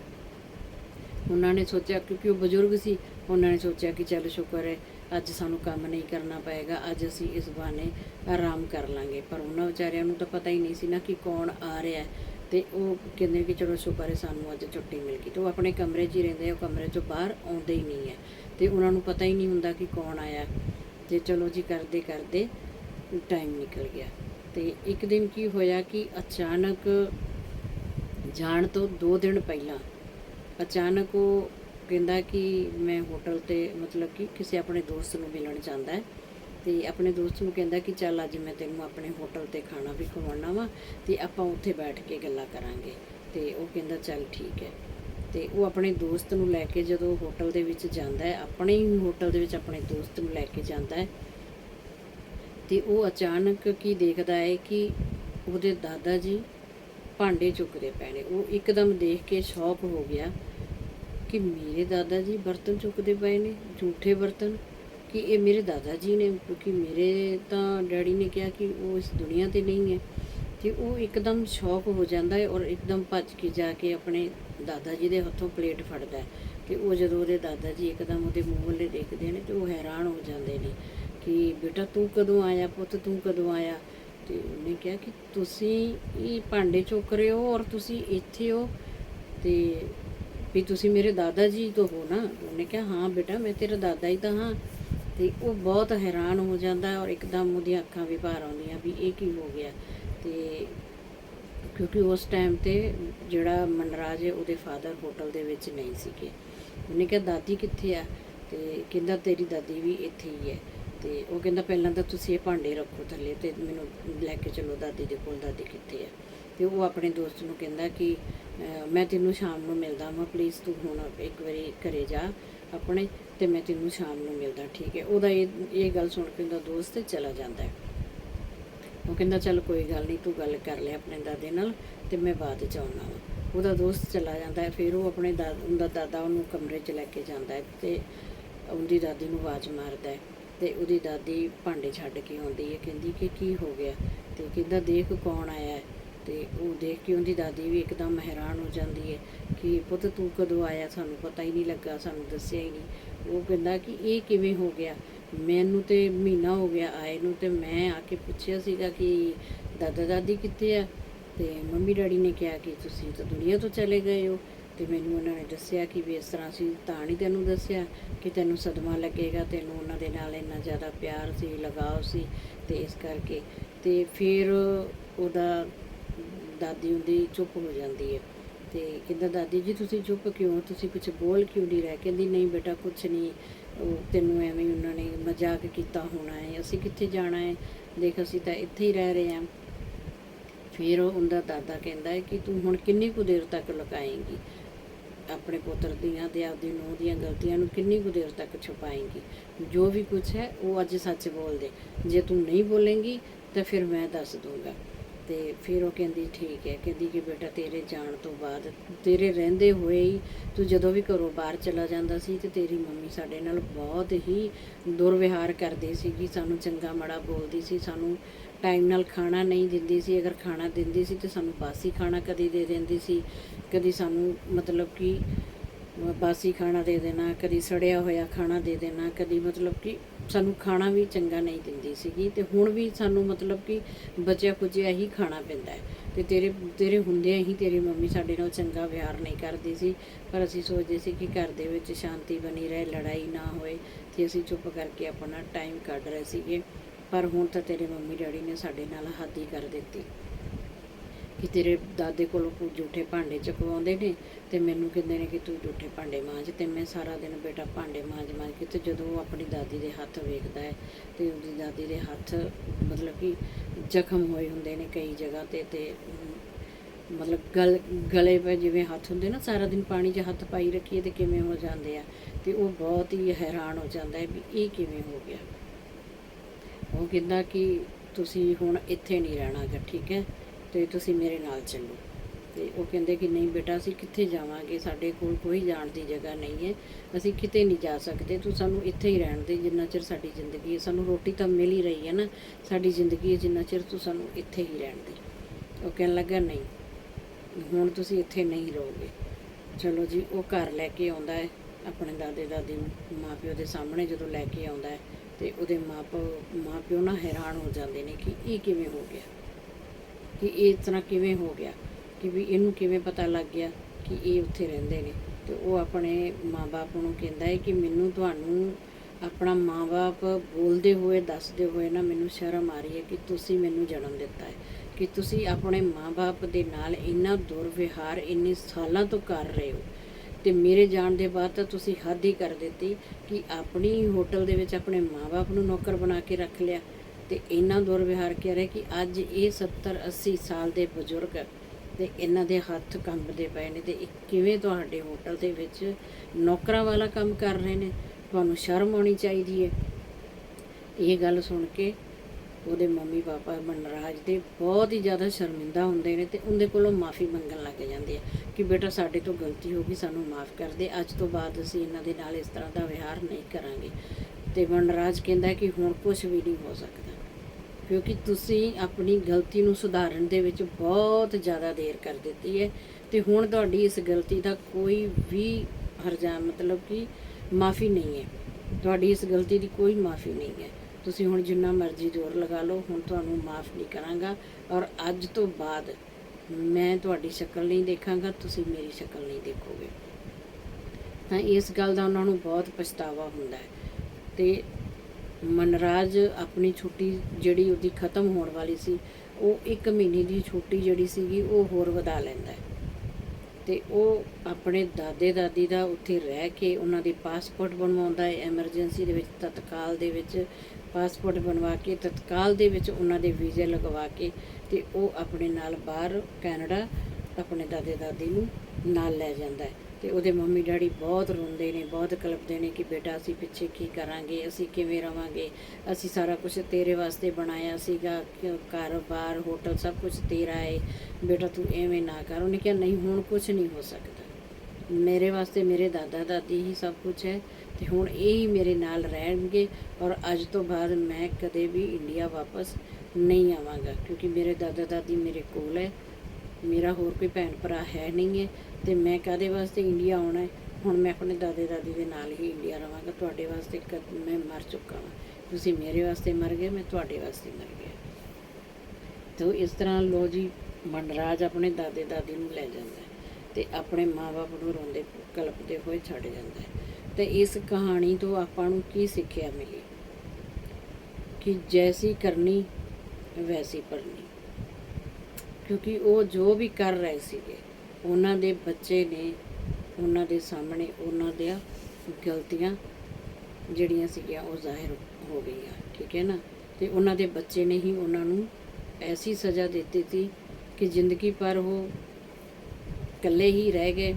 ਉਹਨਾਂ ਨੇ ਸੋਚਿਆ ਕਿਉਂਕਿ ਉਹ ਬਜ਼ੁਰਗ ਸੀ, ਉਹਨਾਂ ਨੇ ਸੋਚਿਆ ਕਿ ਚੱਲ ਸ਼ੁਕਰ ਹੈ, ਅੱਜ ਸਾਨੂੰ ਕੰਮ ਨਹੀਂ ਕਰਨਾ ਪਏਗਾ, ਅੱਜ ਅਸੀਂ ਇਸ ਬਹਾਨੇ ਆਰਾਮ ਕਰ ਲਾਂਗੇ, ਪਰ ਉਹਨਾਂ ਵਿਚਾਰਿਆਂ ਨੂੰ ਤਾਂ ਪਤਾ ਹੀ ਨਹੀਂ ਸੀ ਨਾ ਕਿ ਕੌਣ ਆ ਰਿਹਾ ਹੈ। ਤੇ ਉਹ ਕਹਿੰਦੇ ਕਿ ਚਲੋ ਸ਼ੁਕਰ ਸਾਨੂੰ ਅੱਜ ਛੁੱਟੀ ਮਿਲ ਗਈ ਤੇ ਉਹ ਆਪਣੇ ਕਮਰੇ 'ਚ ਹੀ ਰਹਿੰਦੇ ਉਹ ਕਮਰੇ 'ਚੋਂ ਬਾਹਰ ਆਉਂਦੇ ਹੀ ਨਹੀਂ ਹੈ ਤੇ ਉਹਨਾਂ ਨੂੰ ਪਤਾ ਹੀ ਨਹੀਂ ਹੁੰਦਾ ਕਿ ਕੌਣ ਆਇਆ। ਤੇ ਚਲੋ ਜੀ ਕਰਦੇ ਕਰਦੇ ਟਾਈਮ ਨਿਕਲ ਗਿਆ। ਤੇ ਇੱਕ ਦਿਨ ਕੀ ਹੋਇਆ ਕਿ ਅਚਾਨਕ ਜਾਣ ਤੋਂ 2 ਦਿਨ ਪਹਿਲਾਂ ਅਚਾਨਕ ਉਹ ਕਹਿੰਦਾ ਕਿ ਮੈਂ ਹੋਟਲ ਤੇ ਮਤਲਬ ਕਿ ਕਿਸੇ ਆਪਣੇ ਦੋਸਤ ਨੂੰ ਮਿਲਣ ਜਾਂਦਾ ਹੈ। ਤੇ ਆਪਣੇ ਦੋਸਤ ਨੂੰ ਕਹਿੰਦਾ ਕਿ ਚੱਲ ਅੱਜ ਮੈਂ ਤੈਨੂੰ ਆਪਣੇ ਹੋਟਲ ਤੇ ਖਾਣਾ ਵੀ ਖਵਾਉਣਾ ਵਾ ਤੇ ਆਪਾਂ ਉੱਥੇ ਬੈਠ ਕੇ ਗੱਲਾਂ ਕਰਾਂਗੇ। ਤੇ ਉਹ ਕਹਿੰਦਾ ਚੱਲ ਠੀਕ ਹੈ। ਤੇ ਉਹ ਆਪਣੇ ਦੋਸਤ ਨੂੰ ਲੈ ਕੇ ਜਦੋਂ ਹੋਟਲ ਦੇ ਵਿੱਚ ਜਾਂਦਾ ਹੈ, ਆਪਣੇ ਹੀ ਹੋਟਲ ਦੇ ਵਿੱਚ ਆਪਣੇ ਦੋਸਤ ਨੂੰ ਲੈ ਕੇ ਜਾਂਦਾ ਹੈ, ਤੇ ਉਹ ਅਚਾਨਕ ਕੀ ਦੇਖਦਾ ਹੈ ਕਿ ਉਹਦੇ ਦਾਦਾ ਜੀ ਭਾਂਡੇ ਚੁੱਕਦੇ ਪਏ ਨੇ। ਉਹ ਇੱਕਦਮ ਦੇਖ ਕੇ ਸ਼ੌਕ ਹੋ ਗਿਆ ਕਿ ਮੇਰੇ ਦਾਦਾ ਜੀ ਬਰਤਨ ਚੁੱਕਦੇ ਪਏ ਨੇ, ਝੂਠੇ ਬਰਤਨ। ਕਿ ਇਹ ਮੇਰੇ ਦਾਦਾ ਜੀ ਨੇ, ਕਿਉਂਕਿ ਮੇਰੇ ਤਾਂ ਡੈਡੀ ਨੇ ਕਿਹਾ ਕਿ ਉਹ ਇਸ ਦੁਨੀਆ ਤੇ ਨਹੀਂ ਹੈ। ਤੇ ਉਹ ਇੱਕਦਮ ਸ਼ੌਕ ਹੋ ਜਾਂਦਾ ਹੈ ਔਰ ਇੱਕਦਮ ਭੱਜ ਕੇ ਜਾ ਕੇ ਆਪਣੇ ਦਾਦਾ ਜੀ ਦੇ ਹੱਥੋਂ ਪਲੇਟ ਫੜਦਾ ਹੈ ਤੇ ਉਹ ਜਦੋਂ ਉਹਦੇ ਦਾਦਾ ਜੀ ਇੱਕਦਮ ਉਹਦੇ ਮੂੰਹ ਵੱਲੇ ਦੇਖਦੇ ਨੇ ਤੇ ਉਹ ਹੈਰਾਨ ਹੋ ਜਾਂਦੇ ਨੇ ਕਿ ਬੇਟਾ ਤੂੰ ਕਦੋਂ ਆਇਆ ਪੁੱਤ, ਤੂੰ ਕਦੋਂ ਆਇਆ? ਤੇ ਉਹਨੇ ਕਿਹਾ ਕਿ ਤੁਸੀਂ ਇਹ ਭਾਂਡੇ ਚੁੱਕ ਰਹੇ ਹੋ ਔਰ ਤੁਸੀਂ ਇੱਥੇ ਹੋ ਤੇ ਵੀ ਤੁਸੀਂ ਮੇਰੇ ਦਾਦਾ ਜੀ ਤੋਂ ਹੋ ਨਾ? ਉਹਨੇ ਕਿਹਾ, ਹਾਂ ਬੇਟਾ, ਮੈਂ ਤੇਰਾ ਦਾਦਾ ਹੀ ਤਾਂ ਹਾਂ। ਤੇ ਉਹ ਬਹੁਤ ਹੈਰਾਨ ਹੋ ਜਾਂਦਾ ਔਰ ਇੱਕਦਮ ਉਹਦੀਆਂ ਅੱਖਾਂ ਵੀ ਭਰ ਆਉਂਦੀਆਂ ਵੀ ਇਹ ਕੀ ਹੋ ਗਿਆ। ਤੇ ਕਿਉਂਕਿ ਉਸ ਟਾਈਮ ਤੇ ਜਿਹੜਾ ਮਨਰਾਜ ਹੈ, ਉਹਦੇ ਫਾਦਰ ਹੋਟਲ ਦੇ ਵਿੱਚ ਨਹੀਂ ਸੀਗੇ। ਉਹਨੇ ਕਿਹਾ, ਦਾਦੀ ਕਿੱਥੇ ਆ? ਤੇ ਕਹਿੰਦਾ, ਤੇਰੀ ਦਾਦੀ ਵੀ ਇੱਥੇ ਹੀ ਹੈ। ਤੇ ਉਹ ਕਹਿੰਦਾ, ਪਹਿਲਾਂ ਤਾਂ ਤੁਸੀਂ ਇਹ ਭਾਂਡੇ ਰੱਖੋ ਥੱਲੇ ਤੇ ਮੈਨੂੰ ਲੈ ਕੇ ਚਲੋ, ਦਾਦੀ ਦੇ ਕੋਲ, ਦਾਦੀ ਕਿੱਥੇ ਹੈ ਤੇ ਉਹ ਆਪਣੇ ਦੋਸਤ ਨੂੰ ਕਹਿੰਦਾ ਕਿ ਮੈਂ ਤੈਨੂੰ ਸ਼ਾਮ ਨੂੰ ਮਿਲਦਾ ਹਾਂ ਪਲੀਜ਼ ਤੂੰ ਹੁਣ ਇੱਕ ਵਾਰੀ ਘਰੇ ਜਾ, ਆਪਣੇ ਤੇ ਮੈਂ ਤੈਨੂੰ ਸ਼ਾਮ ਨੂੰ ਮਿਲਦਾ, ਠੀਕ ਹੈ? ਉਹਦਾ ਇਹ ਇਹ ਗੱਲ ਸੁਣ ਕੇ ਉਹਦਾ ਦੋਸਤ ਚਲਾ ਜਾਂਦਾ ਹੈ। ਉਹ ਕਹਿੰਦਾ, ਚੱਲ ਕੋਈ ਗੱਲ ਨਹੀਂ, ਤੂੰ ਗੱਲ ਕਰ ਲੈ ਆਪਣੇ ਦਾਦੇ ਨਾਲ ਤੇ ਮੈਂ ਬਾਅਦ ਚ ਆਉਣਾ ਵਾ। ਉਹਦਾ ਦੋਸਤ ਚਲਾ ਜਾਂਦਾ ਹੈ, ਫਿਰ ਉਹ ਆਪਣੇ ਦਾਦਾ ਉਹਦਾ ਦਾਦਾ ਉਹਨੂੰ ਕਮਰੇ 'ਚ ਲੈ ਕੇ ਜਾਂਦਾ ਹੈ ਤੇ ਉਹਦੀ ਦਾਦੀ ਨੂੰ ਆਵਾਜ਼ ਮਾਰਦਾ ਹੈ ਤੇ ਉਹਦੀ ਦਾਦੀ ਭਾਂਡੇ ਛੱਡ ਕੇ ਆਉਂਦੀ ਹੈ, ਕਹਿੰਦੀ ਕਿ ਕੀ ਹੋ ਗਿਆ? ਤੇ ਕਹਿੰਦਾ, ਦੇਖ ਕੌਣ ਆਇਆ ਹੈ? ਤੇ ਉਹ ਦੇਖ ਕੇ ਉਹਦੀ ਦਾਦੀ ਵੀ ਇੱਕਦਮ ਹੈਰਾਨ ਹੋ ਜਾਂਦੀ ਹੈ ਕਿ ਪੁੱਤ ਤੂੰ ਕਦੋਂ ਆਇਆ? ਸਾਨੂੰ ਪਤਾ ਹੀ ਨਹੀਂ ਲੱਗਾ, ਸਾਨੂੰ ਦੱਸਿਆ ਹੀ ਨਹੀਂ। ਉਹ ਕਹਿੰਦਾ ਕਿ ਇਹ ਕਿਵੇਂ ਹੋ ਗਿਆ? ਮੈਨੂੰ ਤੇ ਮਹੀਨਾ ਹੋ ਗਿਆ ਆਏ ਨੂੰ ਤੇ ਮੈਂ ਆ ਕੇ ਪੁੱਛਿਆ ਸੀਗਾ ਕਿ ਦਾਦਾ ਦਾਦੀ ਕਿੱਥੇ ਆ? ਤੇ ਮੰਮੀ ਡੈਡੀ ਨੇ ਕਿਹਾ ਕਿ ਤੁਸੀਂ ਤਾਂ ਦੁਨੀਆ ਤੋਂ ਚਲੇ ਗਏ ਹੋ। ਤੇ ਮੈਨੂੰ ਉਹਨਾਂ ਨੇ ਦੱਸਿਆ ਕਿ ਵੀ ਇਸ ਤਰ੍ਹਾਂ ਸੀ ਤਾਂ ਨਹੀਂ ਤੈਨੂੰ ਦੱਸਿਆ ਕਿ ਤੈਨੂੰ ਸਦਮਾ ਲੱਗੇਗਾ, ਤੈਨੂੰ ਉਹਨਾਂ ਦੇ ਨਾਲ ਇੰਨਾ ਜ਼ਿਆਦਾ ਪਿਆਰ ਸੀ ਲਗਾਵ ਸੀ ਤੇ ਇਸ ਕਰਕੇ। ਤੇ ਫਿਰ ਉਹਦਾ ਦਾਦੀ ਉਹਦੀ ਚੁੱਪ ਹੋ ਜਾਂਦੀ ਹੈ। ਤੇ ਕਹਿੰਦਾ ਦਾਦੀ ਜੀ, ਤੁਸੀਂ ਚੁੱਪ ਕਿਉਂ? ਤੁਸੀਂ ਕੁਝ ਬੋਲ ਕਿਉਂ ਨਹੀਂ ਰਹੇ? ਕਹਿੰਦੀ, ਨਹੀਂ ਬੇਟਾ ਕੁਝ ਨਹੀਂ। ਉਹ ਤੈਨੂੰ ਐਵੇਂ ਹੀ ਉਹਨਾਂ ਨੇ ਮਜ਼ਾਕ ਕੀਤਾ ਹੋਣਾ ਹੈ। ਅਸੀਂ ਕਿੱਥੇ ਜਾਣਾ ਹੈ? ਦੇਖ, ਅਸੀਂ ਤਾਂ ਇੱਥੇ ਹੀ ਰਹਿ ਰਹੇ ਹਾਂ। ਫਿਰ ਉਹਦਾ ਦਾਦਾ ਕਹਿੰਦਾ ਹੈ ਕਿ ਤੂੰ ਹੁਣ ਕਿੰਨੀ ਕੁ ਦੇਰ ਤੱਕ ਲੁਕਾਏਂਗੀ? ਆਪਣੇ ਪੁੱਤਰ ਦੀਆਂ ਤੇ ਆਪਦੀ ਨੂੰਹ ਦੀਆਂ ਗਲਤੀਆਂ ਨੂੰ ਕਿੰਨੀ ਕੁ ਦੇਰ ਤੱਕ ਛੁਪਾਏਂਗੀ? ਜੋ ਵੀ ਕੁਝ ਹੈ, ਉਹ ਅੱਜ ਸੱਚ ਬੋਲ ਦੇ ਜੇ ਤੂੰ ਨਹੀਂ ਬੋਲੇਂਗੀ, ਤਾਂ ਫਿਰ ਮੈਂ ਦੱਸ ਦੂੰਗਾ ਤੇ ਫਿਰ ਉਹ ਕਹਿੰਦੀ, ਠੀਕ ਹੈ। ਕਹਿੰਦੀ ਕਿ ਬੇਟਾ, ਤੇਰੇ ਜਾਣ ਤੋਂ ਬਾਅਦ ਤੇਰੇ ਰਹਿੰਦੇ ਹੋਏ ਹੀ ਤੂੰ ਜਦੋਂ ਵੀ ਘਰੋਂ ਬਾਹਰ ਚਲਾ ਜਾਂਦਾ ਸੀ ਤੇ ਤੇਰੀ ਮੰਮੀ ਸਾਡੇ ਨਾਲ ਬਹੁਤ ਹੀ ਦੁਰਵਿਹਾਰ ਕਰਦੀ ਸੀਗੀ। ਸਾਨੂੰ ਚੰਗਾ ਮਾੜਾ ਬੋਲਦੀ ਸੀ, ਸਾਨੂੰ ਟਾਈਮ ਨਾਲ ਖਾਣਾ ਨਹੀਂ ਦਿੰਦੀ ਸੀ। ਅਗਰ ਖਾਣਾ ਦਿੰਦੀ ਸੀ ਤੇ ਸਾਨੂੰ ਬਾਸੀ ਖਾਣਾ ਕਦੀ ਦੇ ਦਿੰਦੀ ਸੀ। ਕਦੀ ਸਾਨੂੰ ਮਤਲਬ ਕਿ ਬਾਸੀ ਖਾਣਾ ਦੇ ਦੇਣਾ, ਕਦੀ ਸੜਿਆ ਹੋਇਆ ਖਾਣਾ ਦੇ ਦੇਣਾ, ਕਦੀ ਮਤਲਬ ਕਿ ਸਾਨੂੰ ਖਾਣਾ ਵੀ ਚੰਗਾ ਨਹੀਂ ਦਿੰਦੀ ਸੀਗੀ ਤੇ ਹੁਣ ਵੀ ਸਾਨੂੰ ਮਤਲਬ ਕਿ ਬਚਿਆ ਕੁਚਿਆ ਹੀ ਖਾਣਾ ਪੈਂਦਾ ਹੈ। ਤੇ ਤੇਰੇ ਤੇਰੇ ਹੁੰਦਿਆਂ ਹੀ ਤੇਰੀ ਮੰਮੀ ਸਾਡੇ ਨਾਲ ਚੰਗਾ ਵਿਹਾਰ ਨਹੀਂ ਕਰਦੀ ਸੀ, ਪਰ ਅਸੀਂ ਸੋਚਦੇ ਸੀ ਕਿ ਘਰ ਦੇ ਵਿੱਚ ਸ਼ਾਂਤੀ ਬਣੀ ਰਹੇ, ਲੜਾਈ ਨਾ ਹੋਏ ਤੇ ਅਸੀਂ ਚੁੱਪ ਕਰਕੇ ਆਪਣਾ ਟਾਈਮ ਕੱਢ ਰਹੇ ਸੀਗੇ। ਪਰ ਹੁਣ ਤਾਂ ਤੇਰੇ ਮੰਮੀ ਡੈਡੀ ਨੇ ਸਾਡੇ ਨਾਲ ਹੱਦ ਹੀ ਕਰ ਦਿੱਤੀ। ਕਿ ਤੇਰੇ ਦਾਦੇ ਕੋਲੋਂ ਤੂੰ ਝੂਠੇ ਭਾਂਡੇ ਚਕਵਾਉਂਦੇ ਨੇ ਤੇ ਮੈਨੂੰ ਕਹਿੰਦੇ ਨੇ ਕਿ ਤੂੰ ਝੂਠੇ ਭਾਂਡੇ ਮਾਂਜ ਤੇ ਮੈਂ ਸਾਰਾ ਦਿਨ ਬੇਟਾ ਭਾਂਡੇ ਮਾਂਜ ਮਾਂਜ ਕੇ ਤੇ ਜਦੋਂ ਉਹ ਆਪਣੀ ਦਾਦੀ ਦੇ ਹੱਥ ਵੇਖਦਾ ਹੈ ਤੇ ਉਹਦੀ ਦਾਦੀ ਦੇ ਹੱਥ ਮਤਲਬ ਕਿ ਜ਼ਖਮ ਹੋਏ ਹੁੰਦੇ ਨੇ ਕਈ ਜਗ੍ਹਾ ਤੇ ਤੇ ਮਤਲਬ ਗਲ ਗਲੇ 'ਤੇ ਜਿਵੇਂ ਹੱਥ ਹੁੰਦੇ ਨਾ, ਸਾਰਾ ਦਿਨ ਪਾਣੀ 'ਚ ਹੱਥ ਪਾਈ ਰੱਖੀਏ ਤੇ ਕਿਵੇਂ ਹੋ ਜਾਂਦੇ ਆ ਤੇ ਉਹ ਬਹੁਤ ਹੀ ਹੈਰਾਨ ਹੋ ਜਾਂਦਾ ਹੈ ਵੀ ਇਹ ਕਿਵੇਂ ਹੋ ਗਿਆ। ਉਹ ਕਹਿੰਦਾ ਕਿ ਤੁਸੀਂ ਹੁਣ ਇੱਥੇ ਨਹੀਂ ਰਹਿਣਾਗਾ ਠੀਕ ਹੈ? ਤੇ ਤੁਸੀਂ ਮੇਰੇ ਨਾਲ ਚੱਲੋ। ਤੇ ਉਹ ਕਹਿੰਦੇ ਕਿ ਨਹੀਂ ਬੇਟਾ, ਅਸੀਂ ਕਿੱਥੇ ਜਾਵਾਂਗੇ? ਸਾਡੇ ਕੋਲ ਕੋਈ ਜਾਣ ਦੀ ਜਗ੍ਹਾ ਨਹੀਂ ਹੈ। ਅਸੀਂ ਕਿਤੇ ਨਹੀਂ ਜਾ ਸਕਦੇ। ਤੂੰ ਸਾਨੂੰ ਇੱਥੇ ਹੀ ਰਹਿਣ ਦੇ, ਜਿੰਨਾ ਚਿਰ ਸਾਡੀ ਜ਼ਿੰਦਗੀ ਹੈ। ਸਾਨੂੰ ਰੋਟੀ ਤਾਂ ਮਿਲ ਹੀ ਰਹੀ ਹੈ ਨਾ। ਸਾਡੀ ਜ਼ਿੰਦਗੀ ਹੈ, ਜਿੰਨਾ ਚਿਰ ਤੂੰ ਸਾਨੂੰ ਇੱਥੇ ਹੀ ਰਹਿਣ ਦੇ। ਉਹ ਕਹਿਣ ਲੱਗਾ, ਨਹੀਂ, ਹੁਣ ਤੁਸੀਂ ਇੱਥੇ ਨਹੀਂ ਰਹੋਗੇ। ਚਲੋ ਜੀ, ਉਹ ਘਰ ਲੈ ਕੇ ਆਉਂਦਾ ਹੈ, ਆਪਣੇ ਦਾਦੇ ਦਾਦੀ ਨੂੰ। ਮਾਪਿਓ ਦੇ ਸਾਹਮਣੇ ਜਦੋਂ ਲੈ ਕੇ ਆਉਂਦਾ ਹੈ ਤੇ ਉਹਦੇ ਮਾਪਿਓ ਮਾਪਿਓ ਨਾ ਹੈਰਾਨ ਹੋ ਜਾਂਦੇ ਨੇ ਕਿ ਇਹ ਕਿਵੇਂ ਹੋ ਗਿਆ? ਕਿ ਇਹ ਇਸ ਤਰ੍ਹਾਂ ਕਿਵੇਂ ਹੋ ਗਿਆ, ਕਿ ਵੀ ਇਹਨੂੰ ਕਿਵੇਂ ਪਤਾ ਲੱਗ ਗਿਆ ਕਿ ਇਹ ਉੱਥੇ ਰਹਿੰਦੇ ਨੇ। ਤੇ ਉਹ ਆਪਣੇ ਮਾਪੇ ਨੂੰ ਕਹਿੰਦਾ ਹੈ ਕਿ ਮੈਨੂੰ ਤੁਹਾਨੂੰ ਆਪਣਾ ਮਾਪੇ ਬੋਲਦੇ ਹੋਏ, ਦੱਸਦੇ ਹੋਏ ਨਾ ਮੈਨੂੰ ਸ਼ਰਮ ਆ ਰਹੀ ਹੈ ਕਿ ਤੁਸੀਂ ਮੈਨੂੰ ਜਨਮ ਦਿੱਤਾ ਹੈ, ਕਿ ਤੁਸੀਂ ਆਪਣੇ ਮਾਪੇ ਦੇ ਨਾਲ ਇੰਨਾ ਦੁਰਵਿਹਾਰ, ਇੰਨੇ ਸਾਲਾਂ ਤੋਂ ਕਰ ਰਹੇ ਹੋ। ਤੇ ਮੇਰੇ ਜਾਣ ਦੇ ਬਾਅਦ ਤਾਂ ਤੁਸੀਂ ਹੱਦ ਹੀ ਕਰ ਦਿੱਤੀ ਕਿ ਆਪਣੀ ਹੋਟਲ ਦੇ ਵਿੱਚ ਆਪਣੇ ਮਾਪੇ ਨੂੰ ਨੌਕਰ ਬਣਾ ਕੇ ਰੱਖ ਲਿਆ। ਤੇ ਇੰਨਾ ਦੁਰਵਿਹਾਰ ਕਰ ਰਿਹਾ ਕਿ ਅੱਜ ਇਹ 70 80 ਸਾਲ ਦੇ ਬਜ਼ੁਰਗ ਤੇ ਇਹਨਾਂ ਦੇ ਹੱਥ ਕੰਬਦੇ ਪਏ ਨੇ ਤੇ ਇਹ ਕਿਵੇਂ ਤੁਹਾਡੇ ਹੋਟਲ ਦੇ ਵਿੱਚ ਨੌਕਰਾਂ ਵਾਲਾ ਕੰਮ ਕਰ ਰਹੇ ਨੇ? ਤੁਹਾਨੂੰ ਸ਼ਰਮ ਆਉਣੀ ਚਾਹੀਦੀ ਹੈ? ਇਹ ਗੱਲ ਸੁਣ ਕੇ ਉਹਦੇ ਮੰਮੀ ਪਾਪਾ ਮਨਰਾਜ ਦੇ ਬਹੁਤ ਹੀ ਜ਼ਿਆਦਾ ਸ਼ਰਮਿੰਦਾ ਹੁੰਦੇ ਨੇ ਤੇ ਉਹਦੇ ਕੋਲੋਂ ਮਾਫੀ ਮੰਗਣ ਲੱਗ ਜਾਂਦੇ ਆ ਕਿ ਬੇਟਾ ਸਾਡੇ ਤੋਂ ਗਲਤੀ ਹੋ ਗਈ, ਸਾਨੂੰ ਮਾਫ ਕਰ ਦੇ। ਅੱਜ ਤੋਂ ਬਾਅਦ ਅਸੀਂ ਇਹਨਾਂ ਦੇ ਨਾਲ ਇਸ ਤਰ੍ਹਾਂ ਦਾ ਵਿਹਾਰ ਨਹੀਂ ਕਰਾਂਗੇ। ਤੇ ਮਨਰਾਜ ਕਹਿੰਦਾ ਕਿ ਹੁਣ ਕੁਝ ਵੀ ਨਹੀਂ ਹੋ ਸਕਦਾ। ਕਿਉਂਕਿ ਤੁਸੀਂ ਆਪਣੀ ਗਲਤੀ ਨੂੰ ਸੁਧਾਰਨ ਦੇ ਵਿੱਚ ਬਹੁਤ ਜ਼ਿਆਦਾ ਦੇਰ ਕਰ ਦਿੱਤੀ ਹੈ ਤੇ ਹੁਣ ਤੁਹਾਡੀ ਇਸ ਗਲਤੀ ਦਾ ਕੋਈ ਵੀ ਹਰਜਾ ਮਤਲਬ ਕਿ ਮਾਫੀ ਨਹੀਂ ਹੈ। ਤੁਹਾਡੀ ਇਸ ਗਲਤੀ ਦੀ ਕੋਈ ਮਾਫੀ ਨਹੀਂ ਹੈ। ਤੁਸੀਂ ਹੁਣ ਜਿੰਨਾ ਮਰਜ਼ੀ ਜ਼ੋਰ ਲਗਾ ਲਓ, ਹੁਣ ਤੁਹਾਨੂੰ ਮਾਫ ਨਹੀਂ ਕਰਾਂਗਾ ਔਰ ਅੱਜ ਤੋਂ ਬਾਅਦ ਮੈਂ ਤੁਹਾਡੀ ਸ਼ਕਲ ਨਹੀਂ ਦੇਖਾਂਗਾ, ਤੁਸੀਂ ਮੇਰੀ ਸ਼ਕਲ ਨਹੀਂ ਦੇਖੋਗੇ। ਤਾਂ ਇਸ ਗੱਲ ਦਾ ਉਹਨਾਂ ਨੂੰ ਬਹੁਤ ਪਛਤਾਵਾ ਹੁੰਦਾ ਹੈ ਤੇ ਮਨਰਾਜ ਆਪਣੀ ਛੁੱਟੀ ਜਿਹੜੀ ਉਹਦੀ ਖਤਮ ਹੋਣ ਵਾਲੀ ਸੀ, ਉਹ 1 ਮਹੀਨੇ ਦੀ ਛੁੱਟੀ ਜਿਹੜੀ ਸੀਗੀ, ਉਹ ਹੋਰ ਵਧਾ ਲੈਂਦਾ ਹੈ। ਤੇ ਉਹ ਆਪਣੇ ਦਾਦੇ ਦਾਦੀ ਦਾ ਉੱਥੇ ਰਹਿ ਕੇ ਉਹਨਾਂ ਦੇ ਪਾਸਪੋਰਟ ਬਣਵਾਉਂਦਾ ਹੈ, ਐਮਰਜੈਂਸੀ ਦੇ ਵਿੱਚ, ਤਤਕਾਲ ਦੇ ਵਿੱਚ ਪਾਸਪੋਰਟ ਬਣਵਾ ਕੇ, ਤਤਕਾਲ ਦੇ ਵਿੱਚ ਉਹਨਾਂ ਦੇ ਵੀਜ਼ੇ ਲਗਵਾ ਕੇ ਤੇ ਉਹ ਆਪਣੇ ਨਾਲ ਬਾਹਰ ਕੈਨੇਡਾ ਆਪਣੇ ਦਾਦੇ ਦਾਦੀ ਨੂੰ ਨਾਲ ਲੈ ਜਾਂਦਾ ਹੈ। ਤੇ ਉਹਦੇ ਮੰਮੀ ਡੈਡੀ ਬਹੁਤ ਰੋਂਦੇ ਨੇ, ਬਹੁਤ ਕਲਪਦੇ ਨੇ ਕਿ ਬੇਟਾ ਅਸੀਂ ਪਿੱਛੇ ਕੀ ਕਰਾਂਗੇ, ਅਸੀਂ ਕਿਵੇਂ ਰਵਾਂਗੇ? ਅਸੀਂ ਸਾਰਾ ਕੁਝ ਤੇਰੇ ਵਾਸਤੇ ਬਣਾਇਆ ਸੀਗਾ ਕਿ ਕਾਰੋਬਾਰ ਹੋਟਲ ਸਭ ਕੁਝ ਤੇਰਾ ਹੈ ਬੇਟਾ ਤੂੰ ਐਵੇਂ ਨਾ ਕਰ। ਉਹਨੇ ਕਿਹਾ, ਨਹੀਂ, ਹੁਣ ਕੁਝ ਨਹੀਂ ਹੋ ਸਕਦਾ। ਮੇਰੇ ਵਾਸਤੇ ਮੇਰੇ ਦਾਦਾ ਦਾਦੀ ਹੀ ਸਭ ਕੁਝ ਹੈ ਤੇ ਹੁਣ ਇਹ ਹੀ ਮੇਰੇ ਨਾਲ ਰਹਿਣਗੇ ਔਰ ਅੱਜ ਤੋਂ ਬਾਅਦ ਮੈਂ ਕਦੇ ਵੀ ਇੰਡੀਆ ਵਾਪਸ ਨਹੀਂ ਆਵਾਂਗਾ, ਕਿਉਂਕਿ ਮੇਰੇ ਦਾਦਾ ਦਾਦੀ ਮੇਰੇ ਕੋਲ ਹੈ। ਮੇਰਾ ਹੋਰ ਕੋਈ ਭੈਣ ਭਰਾ ਹੈ ਨਹੀਂ ਹੈ। ਤੇ ਮੈਂ ਕਾਦੇ ਵਾਸਤੇ ਇੰਡੀਆ ਆਉਣਾ ਹੈ? ਹੁਣ ਮੈਂ ਆਪਣੇ ਦਾਦੇ ਦਾਦੀ ਦੇ ਨਾਲ ਹੀ ਇੰਡੀਆ ਰਵਾਂਗਾ, ਤੁਹਾਡੇ ਵਾਸਤੇ ਕਦ ਮੈਂ ਮਰ ਚੁੱਕਾ ਹਾਂ ਤੁਸੀਂ ਮੇਰੇ ਵਾਸਤੇ ਮਰ ਗਏ, ਮੈਂ ਤੁਹਾਡੇ ਵਾਸਤੇ ਮਰ ਗਿਆ। ਤੋ ਇਸ ਤਰ੍ਹਾਂ ਲੋ ਜੀ ਮਨਰਾਜ ਆਪਣੇ ਦਾਦੇ ਦਾਦੀ ਨੂੰ ਲੈ ਜਾਂਦਾ ਹੈ ਤੇ ਆਪਣੇ ਮਾਪੇ ਨੂੰ ਰੋਂਦੇ, ਕਲਪਦੇ ਹੋਏ ਛੱਡ ਜਾਂਦਾ ਹੈ। ਤੇ ਇਸ ਕਹਾਣੀ ਤੋਂ ਆਪਾਂ ਨੂੰ ਕੀ ਸਿੱਖਿਆ ਮਿਲੀ? ਕਿ ਜੈਸੀ ਕਰਨੀ, ਵੈਸੀ ਭਰਨੀ। ਕਿਉਂਕਿ ਉਹ ਜੋ ਵੀ ਕਰ ਰਹੇ ਸੀਗੇ ਉਹਨਾਂ ਦੇ ਬੱਚੇ ਨੇ, ਉਹਨਾਂ ਦੇ ਸਾਹਮਣੇ ਉਹਨਾਂ ਦੀਆਂ ਗਲਤੀਆਂ ਜਿਹੜੀਆਂ ਸੀਗੀਆਂ ਉਹ ਜ਼ਾਹਿਰ ਹੋ ਗਈਆਂ, ਠੀਕ ਹੈ ਨਾ? ਤੇ ਉਹਨਾਂ ਦੇ ਬੱਚੇ ਨੇ ਹੀ ਉਹਨਾਂ ਨੂੰ ਐਸੀ ਸਜ਼ਾ ਦਿੱਤੀ ਸੀ ਕਿ ਜ਼ਿੰਦਗੀ ਭਰ ਉਹ ਇਕੱਲੇ ਹੀ ਰਹਿ ਗਏ,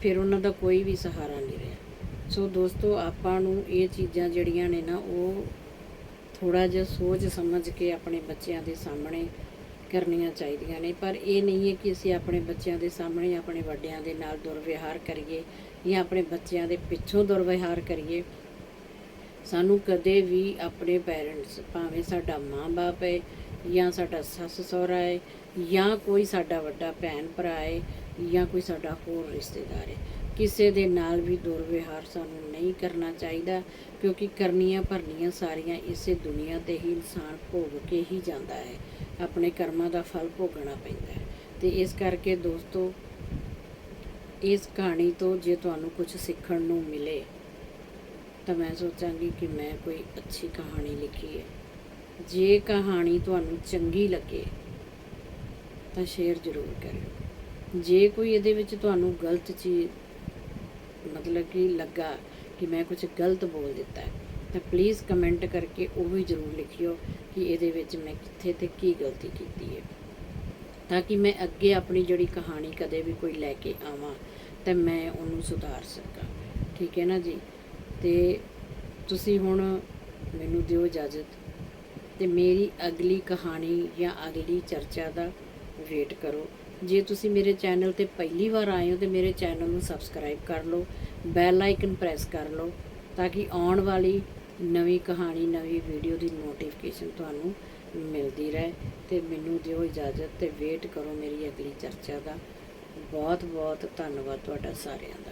ਫਿਰ ਉਹਨਾਂ ਦਾ ਕੋਈ ਵੀ ਸਹਾਰਾ ਨਹੀਂ ਰਿਹਾ। ਸੋ ਦੋਸਤੋ, ਆਪਾਂ ਨੂੰ ਇਹ ਚੀਜ਼ਾਂ ਜਿਹੜੀਆਂ ਨੇ ਨਾ, ਉਹ ਥੋੜਾ ਜਿਹਾ ਸੋਚ ਸਮਝ ਕੇ ਆਪਣੇ ਬੱਚਿਆਂ ਦੇ ਸਾਹਮਣੇ ਕਰਨੀਆਂ ਚਾਹੀਦੀਆਂ ਨੇ, ਪਰ ਇਹ ਨਹੀਂ ਹੈ ਕਿ ਅਸੀਂ ਆਪਣੇ ਬੱਚਿਆਂ ਦੇ ਸਾਹਮਣੇ ਆਪਣੇ ਵੱਡਿਆਂ ਦੇ ਨਾਲ ਦੁਰਵਿਹਾਰ ਕਰੀਏ ਜਾਂ ਆਪਣੇ ਬੱਚਿਆਂ ਦੇ ਪਿੱਛੋਂ ਦੁਰਵਿਹਾਰ ਕਰੀਏ। ਸਾਨੂੰ ਕਦੇ ਵੀ ਆਪਣੇ ਪੈਰੈਂਟਸ ਭਾਵੇਂ ਸਾਡਾ ਮਾਂ-ਬਾਪ ਹੈ ਜਾਂ ਸਾਡਾ ਸੱਸ ਸਹੁਰਾ ਹੈ ਜਾਂ ਕੋਈ ਸਾਡਾ ਵੱਡਾ ਭੈਣ ਭਰਾ ਹੈ ਜਾਂ ਕੋਈ ਸਾਡਾ ਹੋਰ ਰਿਸ਼ਤੇਦਾਰ ਹੈ, ਕਿਸੇ ਦੇ ਨਾਲ ਵੀ ਦੁਰਵਿਹਾਰ ਸਾਨੂੰ ਨਹੀਂ ਕਰਨਾ ਚਾਹੀਦਾ, ਕਿਉਂਕਿ ਕਰਨੀਆਂ ਭਰਨੀਆਂ ਸਾਰੀਆਂ ਇਸੇ ਦੁਨੀਆ ਤੇ ਹੀ ਇਨਸਾਨ ਭੋਗ ਕੇ ਹੀ ਜਾਂਦਾ ਹੈ। ਆਪਣੇ ਕਰਮਾਂ ਦਾ ਫਲ ਭੋਗਣਾ ਪੈਂਦਾ ਹੈ। ਤੇ ਇਸ ਕਰਕੇ ਦੋਸਤੋ, ਇਸ ਕਹਾਣੀ ਤੋਂ ਜੇ ਤੁਹਾਨੂੰ ਕੁਝ ਸਿੱਖਣ ਨੂੰ ਮਿਲੇ, ਤਾਂ ਮੈਂ ਸੋਚਾਂਗੀ ਕਿ ਮੈਂ ਕੋਈ ਅੱਛੀ ਕਹਾਣੀ ਲਿਖੀ ਹੈ। ਜੇ ਕਹਾਣੀ ਤੁਹਾਨੂੰ ਚੰਗੀ ਲੱਗੇ, ਤਾਂ ਸ਼ੇਅਰ ਜ਼ਰੂਰ ਕਰਿਓ। ਜੇ ਕੋਈ ਇਹਦੇ ਵਿੱਚ ਤੁਹਾਨੂੰ ਗਲਤ ਚੀਜ਼, ਮਤਲਬ ਕਿ ਲੱਗਾ ਕਿ ਮੈਂ ਕੁਝ ਗਲਤ ਬੋਲ ਦਿੱਤਾ ਹੈ, ਤਾਂ ਪਲੀਜ਼ ਕਮੈਂਟ ਕਰਕੇ ਉਹ ਵੀ ਜ਼ਰੂਰ ਲਿਖਿਓ। ਕਿ ਇਹਦੇ ਵਿੱਚ ਮੈਂ ਕਿੱਥੇ ਤੇ ਕੀ ਗਲਤੀ ਕੀਤੀ ਹੈ। ਤਾਂ ਕਿ ਮੈਂ ਅੱਗੇ ਆਪਣੀ ਜਿਹੜੀ ਕਹਾਣੀ ਕਦੇ ਵੀ ਕੋਈ ਲੈ ਕੇ ਆਵਾਂ, ਤਾਂ ਮੈਂ ਉਹਨੂੰ ਸੁਧਾਰ ਸਕਾਂ। ਠੀਕ ਹੈ ਨਾ ਜੀ? ਤੇ ਤੁਸੀਂ ਹੁਣ ਮੈਨੂੰ ਦਿਓ ਇਜਾਜ਼ਤ ਤੇ ਮੇਰੀ ਅਗਲੀ ਕਹਾਣੀ ਜਾਂ ਅਗਲੀ ਚਰਚਾ ਦਾ ਵੇਟ ਕਰੋ। ਜੇ ਤੁਸੀਂ ਮੇਰੇ ਚੈਨਲ ਤੇ ਪਹਿਲੀ ਵਾਰ ਆਏ ਹੋ, ਤੇ ਮੇਰੇ ਚੈਨਲ ਨੂੰ ਸਬਸਕ੍ਰਾਈਬ ਕਰ ਲਓ, ਬੈਲ ਆਈਕਨ ਪ੍ਰੈਸ ਕਰ ਲਓ, ਤਾਂ ਕਿ ਆਉਣ ਵਾਲੀ ਨਵੀਂ ਕਹਾਣੀ, ਨਵੀਂ ਵੀਡੀਓ ਦੀ ਨੋਟੀਫਿਕੇਸ਼ਨ ਤੁਹਾਨੂੰ ਮਿਲਦੀ ਰਹੇ ਤੇ ਮੈਨੂੰ ਦਿਓ ਇਜਾਜ਼ਤ ਤੇ ਵੇਟ ਕਰੋ ਮੇਰੀ ਅਗਲੀ ਚਰਚਾ ਦਾ। ਬਹੁਤ ਬਹੁਤ ਧੰਨਵਾਦ ਤੁਹਾਡਾ ਸਾਰਿਆਂ ਦਾ।